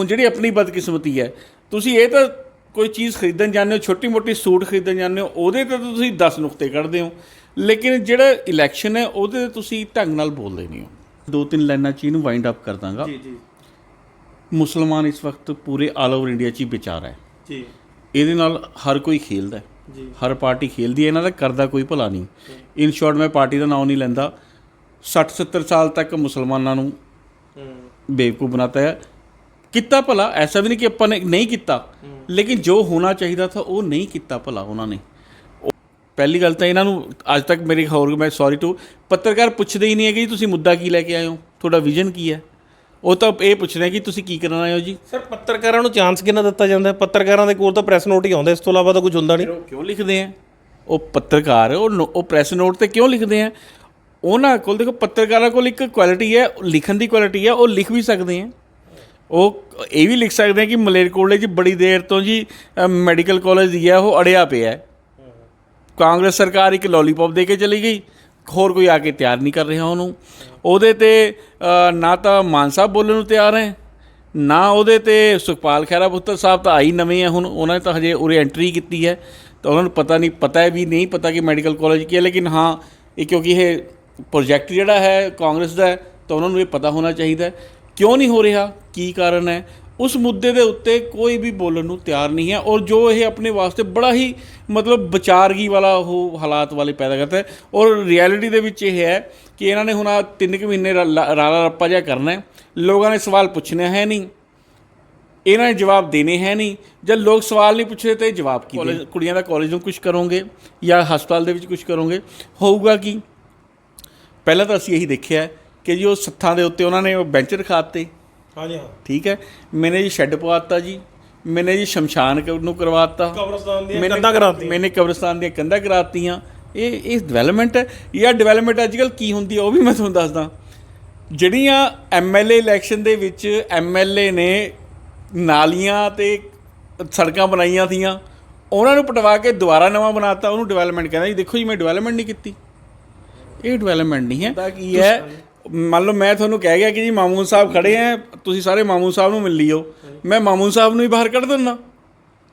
ਹੁਣ ਜਿਹੜੀ ਆਪਣੀ ਬਦਕਿਸਮਤੀ ਹੈ ਤੁਸੀਂ ਇਹ ਤਾਂ ਕੋਈ ਚੀਜ਼ ਖਰੀਦਣ ਜਾਂਦੇ ਹੋ ਛੋਟੀ ਮੋਟੀ ਸੂਟ ਖਰੀਦਣ ਜਾਂਦੇ ਹੋ ਉਹਦੇ ਤੇ ਤਾਂ ਤੁਸੀਂ 10 ਨੁਕਤੇ ਕੱਢਦੇ ਹੋ। ਲੇਕਿਨ ਜਿਹੜਾ ਇਲੈਕਸ਼ਨ ਹੈ ਉਹਦੇ ਤੇ ਤੁਸੀਂ ਢੰਗ ਨਾਲ ਬੋਲਦੇ ਨਹੀਂ ਹੋ। ਦੋ ਤਿੰਨ ਲਾਈਨਾਂ ਚ ਇਹਨੂੰ ਵਾਈਂਡ ਅਪ ਕਰ ਦਾਂਗਾ। ਜੀ ਜੀ। ਮੁਸਲਮਾਨ ਇਸ ਵਕਤ ਪੂਰੇ ਆਲ ਓਵਰ ਇੰਡੀਆ 'ਚ ਹੀ ਵਿਚਾਰ ਹੈ। ਜੀ। ਇਹਦੇ ਨਾਲ ਹਰ ਕੋਈ ਖੇਲਦਾ ਹੈ। ਜੀ। ਹਰ ਪਾਰਟੀ ਖੇਲਦੀ ਹੈ ਇਹਨਾਂ ਦਾ ਕਰਦਾ ਕੋਈ ਭਲਾ ਨਹੀਂ। ਇਨ ਸ਼ਾਰਟ ਮੈਂ ਪਾਰਟੀ ਦਾ ਨਾਮ ਨਹੀਂ ਲੈਂਦਾ। 60 70 ਸਾਲ ਤੱਕ ਮੁਸਲਮਾਨਾਂ ਨੂੰ ਬੇਵਕੂਫ ਬਣਾਤਾ ਹੈ। ਕੀਤਾ ਭਲਾ ਐਸਾ ਵੀ ਨਹੀਂ ਕਿ ਆਪਾਂ ਨੇ ਨਹੀਂ ਕੀਤਾ। ਲੇਕਿਨ ਜੋ ਹੋਣਾ ਚਾਹੀਦਾ ਥਾ ਉਹ ਨਹੀਂ ਕੀਤਾ ਭਲਾ ਉਹਨਾਂ ਨੇ। ਪਹਿਲੀ ਗੱਲ ਤਾਂ ਇਹਨਾਂ ਨੂੰ ਅੱਜ ਤੱਕ ਮੇਰੀ ਹੋਰ ਮੈਂ ਸੌਰੀ ਟੂ ਪੱਤਰਕਾਰ ਪੁੱਛਦੇ ਹੀ ਨਹੀਂ ਹੈ ਕਿ ਤੁਸੀਂ ਮੁੱਦਾ ਕੀ ਲੈ ਕੇ ਆਏ ਹੋ? ਤੁਹਾਡਾ ਵਿਜ਼ਨ ਕੀ ਹੈ? ਉਹ ਤਾਂ ਇਹ ਪੁੱਛਦੇ ਹੈ ਕਿ ਤੁਸੀਂ ਕੀ ਕਰਨ ਆਏ ਹੋ ਜੀ? ਸਰ ਪੱਤਰਕਾਰਾਂ ਨੂੰ ਚਾਂਸ ਕਿੰਨਾ ਦਿੱਤਾ ਜਾਂਦਾ ਪੱਤਰਕਾਰਾਂ ਦੇ ਕੋਲ ਤਾਂ ਪ੍ਰੈਸ ਨੋਟ ਹੀ ਆਉਂਦਾ ਇਸ ਤੋਂ ਇਲਾਵਾ ਤਾਂ ਕੁਝ ਹੁੰਦਾ ਨਹੀਂ। ਉਹ ਕਿਉਂ ਲਿਖਦੇ ਆ? ਉਹ ਪੱਤਰਕਾਰ ਉਹ ਉਹ ਪ੍ਰੈਸ ਨੋਟ ਤੇ ਕਿਉਂ ਲਿਖਦੇ ਆ? ਉਹਨਾਂ ਕੋਲ ਦੇਖੋ ਪੱਤਰਕਾਰਾਂ ਕੋਲ ਇੱਕ ਕੁਆਲਿਟੀ ਹੈ ਲਿਖਣ ਦੀ ਕੁਆਲਿਟੀ ਹੈ ਉਹ ਲਿਖ ਵੀ ਸਕਦੇ ਆ। ਉਹ ਇਹ ਵੀ ਲਿਖ ਸਕਦੇ ਆ ਕਿ ਮਲੇਰਕੋਟਲੇ 'ਚ ਬੜੀ ਦੇਰ ਤੋਂ ਜੀ ਮੈਡੀਕਲ ਕਾਲਜ ਦੀ ਹੈ ਉਹ ਅੜਿਆ ਪਿਆ ਹੈ। ਕਾਂਗਰਸ ਸਰਕਾਰ ਇੱਕ ਲੋਲੀਪੌਪ ਦੇ ਕੇ ਚਲੀ ਗਈ, ਹੋਰ ਕੋਈ ਆ ਕੇ ਤਿਆਰ ਨਹੀਂ ਕਰ ਰਿਹਾ ਉਹਨੂੰ। ਉਹਦੇ ਤੇ ਨਾ ਤਾਂ ਮਾਨ ਸਾਹਿਬ ਬੋਲਣ ਨੂੰ ਤਿਆਰ ਹੈ, ਨਾ ਉਹਦੇ ਤੇ ਸੁਖਪਾਲ ਖਹਿਰਾ ਪੁੱਤਰ ਸਾਹਿਬ ਤਾਂ ਆਈ ਨਵੇਂ ਹੈ ਹੁਣ, ਉਹਨਾਂ ਨੇ ਤਾਂ ਹਜੇ ਉਰੇ ਐਂਟਰੀ ਕੀਤੀ ਹੈ। ਤਾਂ ਉਹਨਾਂ ਨੂੰ ਪਤਾ ਨਹੀਂ, ਪਤਾ ਹੈ ਵੀ ਨਹੀਂ, ਪਤਾ ਕਿ ਮੈਡੀਕਲ ਕਾਲਜ ਕੀ ਹੈ, ਲੇਕਿਨ ਹਾਂ, ਇਹ ਕਿਉਂਕਿ ਇਹ ਪ੍ਰੋਜੈਕਟ ਜਿਹੜਾ ਹੈ ਕਾਂਗਰਸ ਦਾ ਤਾਂ ਉਹਨਾਂ ਨੂੰ ਇਹ ਪਤਾ ਹੋਣਾ ਚਾਹੀਦਾ ਕਿਉਂ ਨਹੀਂ ਹੋ ਰਿਹਾ? ਕੀ ਕਾਰਨ ਹੈ? ਉਸ ਮੁੱਦੇ ਦੇ ਉੱਤੇ ਕੋਈ ਵੀ ਬੋਲਣ ਨੂੰ ਤਿਆਰ ਨਹੀਂ ਹੈ ਔਰ ਜੋ ਇਹ ਆਪਣੇ ਵਾਸਤੇ ਬੜਾ ਹੀ ਮਤਲਬ ਵਿਚਾਰਗੀ ਵਾਲਾ ਉਹ ਹਾਲਾਤ ਵਾਲੇ ਪੈਦਾ ਕਰਦਾ ਹੈ ਔਰ ਰਿਐਲਿਟੀ ਦੇ ਵਿੱਚ ਇਹ ਹੈ ਕਿ ਇਹਨਾਂ ਨੇ ਹੁਣ ਆ ਤਿੰਨ ਕੁ ਮਹੀਨੇ ਰਾਲਾ ਰੱਪਾ ਜਿਹਾ ਕਰਨਾ ਹੈ। ਲੋਕਾਂ ਨੇ ਸਵਾਲ ਪੁੱਛਣੇ ਹੈ ਨਹੀਂ। ਇਹਨਾਂ ਨੇ ਜਵਾਬ ਦੇਣੇ ਹੈ ਨਹੀਂ। ਜਦ ਲੋਕ ਸਵਾਲ ਨਹੀਂ ਪੁੱਛਦੇ ਤੇ ਜਵਾਬ ਕੀ ਦੇ ਕੁੜੀਆਂ ਦਾ ਕਾਲਜ ਨੂੰ ਕੁਝ ਕਰੋਗੇ ਜਾਂ ਹਸਪਤਾਲ ਦੇ ਵਿੱਚ ਕੁਝ ਕਰੋਗੇ? ਹੋਊਗਾ ਕੀ? ਪਹਿਲਾਂ ਤਾਂ ਅਸੀਂ ਇਹੀ ਦੇਖਿਆ ਕਿ ਜੀ ਉਹ ਸੱਥਾਂ ਦੇ ਉੱਤੇ ਉਹਨਾਂ ਨੇ ਉਹ ਬੈਂਚ ਰਖਾਤੇ। ਹਾਂਜੀ ਹਾਂ। ਠੀਕ ਹੈ? ਮੈਨੇ ਜੀ ਸ਼ੈੱਡ ਪਵਾਤਾ ਜੀ। ਮੈਨੇ ਜੀ ਸ਼ਮਸ਼ਾਨ ਨੂੰ ਕਰਵਾਤਾ। ਕਬਰਸਤਾਨ ਦੀਆਂ ਕੰਧਾਂ ਕਰਾਤੀ ਮੈਨੇ ਕਬਰਸਤਾਨ ਦੀਆਂ ਕੰਧਾਂ ਕਰਾਤੀਆਂ। ਇਹ ਇਹ ਡਿਵੈਲਪਮੈਂਟ ਹੈ? ਜਾਂ ਡਿਵੈਲਪਮੈਂਟ ਅੱਜਕੱਲ ਕੀ ਹੁੰਦੀ ਹੈ ਉਹ ਵੀ ਮੈਂ ਤੁਹਾਨੂੰ ਦੱਸਦਾ। ਜਿਹੜੀਆਂ ਐਮਐਲਏ ਇਲੈਕਸ਼ਨ ਦੇ ਵਿੱਚ ਐਮਐਲਏ ਨੇ ਨਾਲੀਆਂ ਤੇ ਸੜਕਾਂ ਬਣਾਈਆਂ ਥੀਆਂ ਉਹਨਾਂ ਨੂੰ ਪਟਵਾ ਕੇ ਦੁਬਾਰਾ ਨਵਾਂ ਬਣਾਤਾ ਉਹਨੂੰ ਡਿਵੈਲਪਮੈਂਟ ਕਹਿੰਦਾ ਜੀ ਦੇਖੋ ਜੀ ਮੈਂ ਡਿਵੈਲਪਮੈਂਟ ਨਹੀਂ ਕੀਤੀ। ਇਹ ਡਿਵੈਲਪਮੈਂਟ ਨਹੀਂ ਹੈ। ਤਾਂ ਕੀ ਹੈ? ਮੰਨ ਲਓ ਮੈਂ ਤੁਹਾਨੂੰ ਕਹਿ ਗਿਆ ਕਿ ਜੀ ਮਾਮੂਨ ਸਾਹਿਬ ਖੜੇ ਆ, ਤੁਸੀਂ ਸਾਰੇ ਮਾਮੂਨ ਸਾਹਿਬ ਨੂੰ ਮਿਲ ਲਿਓ। ਮੈਂ ਮਾਮੂਨ ਸਾਹਿਬ ਨੂੰ ਹੀ ਬਾਹਰ ਕੱਢ ਦਿੰਦਾ।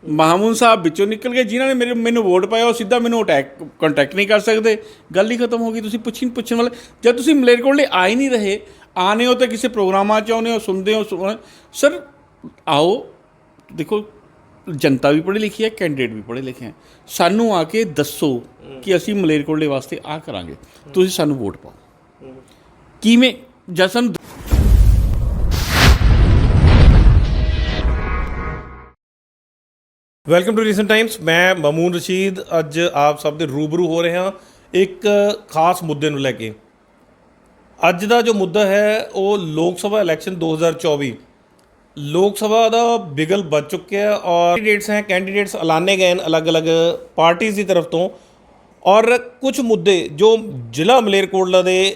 ਮਾਮੂਨ ਸਾਹਿਬ ਵਿੱਚੋਂ ਨਿਕਲ ਗਏ, ਜਿਨ੍ਹਾਂ ਨੇ ਮੇਰੇ ਮੈਨੂੰ ਵੋਟ ਪਾਇਆ, ਉਹ ਸਿੱਧਾ ਮੈਨੂੰ ਅਟੈਕ ਕੰਟੈਕਟ ਨਹੀਂ ਕਰ ਸਕਦੇ। ਗੱਲ ਹੀ ਖਤਮ ਹੋ ਗਈ, ਤੁਸੀਂ ਪੁੱਛਣ ਪੁੱਛਣ ਵਾਲੇ ਜਦ ਤੁਸੀਂ ਮਲੇਰਕੋਟਲੇ ਆ ਹੀ ਨਹੀਂ ਰਹੇ ਆਨੇ ਹੋ ਤਾਂ ਕਿਸੇ ਪ੍ਰੋਗਰਾਮਾਂ 'ਚ ਆਉਂਦੇ ਹੋ, ਸੁਣਦੇ ਹੋ, ਸੁਣ- ਸਰ, ਆਓ। ਦੇਖੋ, ਜਨਤਾ ਵੀ ਪੜ੍ਹੀ ਲਿਖੀ ਹੈ ਕੈਂਡੀਡੇਟ ਵੀ ਪੜ੍ਹੇ ਲਿਖੇ ਹੈ। ਸਾਨੂੰ ਆ ਕੇ ਦੱਸੋ ਕਿ ਅਸੀਂ ਮਲੇਰਕੋਟਲੇ ਵਾਸਤੇ ਆ ਕਰਾਂਗੇ। ਤੁਸੀਂ ਸਾਨੂੰ ਵੋਟ ਪਾਓ। ਕਿਵੇਂ ਜਸਨ ਵੈਲਕਮ ਟੂ ਰੀਸੈਂਟ ਟਾਈਮਸ ਮੈਂ ਮਮੂਨ ਰਸ਼ੀਦ, ਅੱਜ ਆਪ ਸਭ ਦੇ ਰੂਬਰੂ ਹੋ ਰਿਹਾ ਇੱਕ ਖਾਸ ਮੁੱਦੇ ਨੂੰ ਲੈ ਕੇ। ਅੱਜ ਦਾ ਜੋ ਮੁੱਦਾ ਹੈ, ਉਹ ਲੋਕ ਸਭਾ ਇਲੈਕਸ਼ਨ 2024 ਲੋਕ ਸਭਾ ਦਾ ਬਿਗਲ ਵੱਜ ਚੁੱਕਿਆ ਹੈ ਔਰ ਕੈਂਡੀਡੇਟਸ ਹੈ ਕੈਂਡੀਡੇਟਸ ਐਲਾਨੇ ਗਏ ਹਨ ਅਲੱਗ-ਅਲੱਗ ਪਾਰਟੀਆਂ ਦੀ ਤਰਫ ਤੋਂ। ਔਰ ਕੁਝ ਮੁੱਦੇ ਜੋ ਜ਼ਿਲ੍ਹਾ ਮਲੇਰਕੋਟਲਾ ਦੇ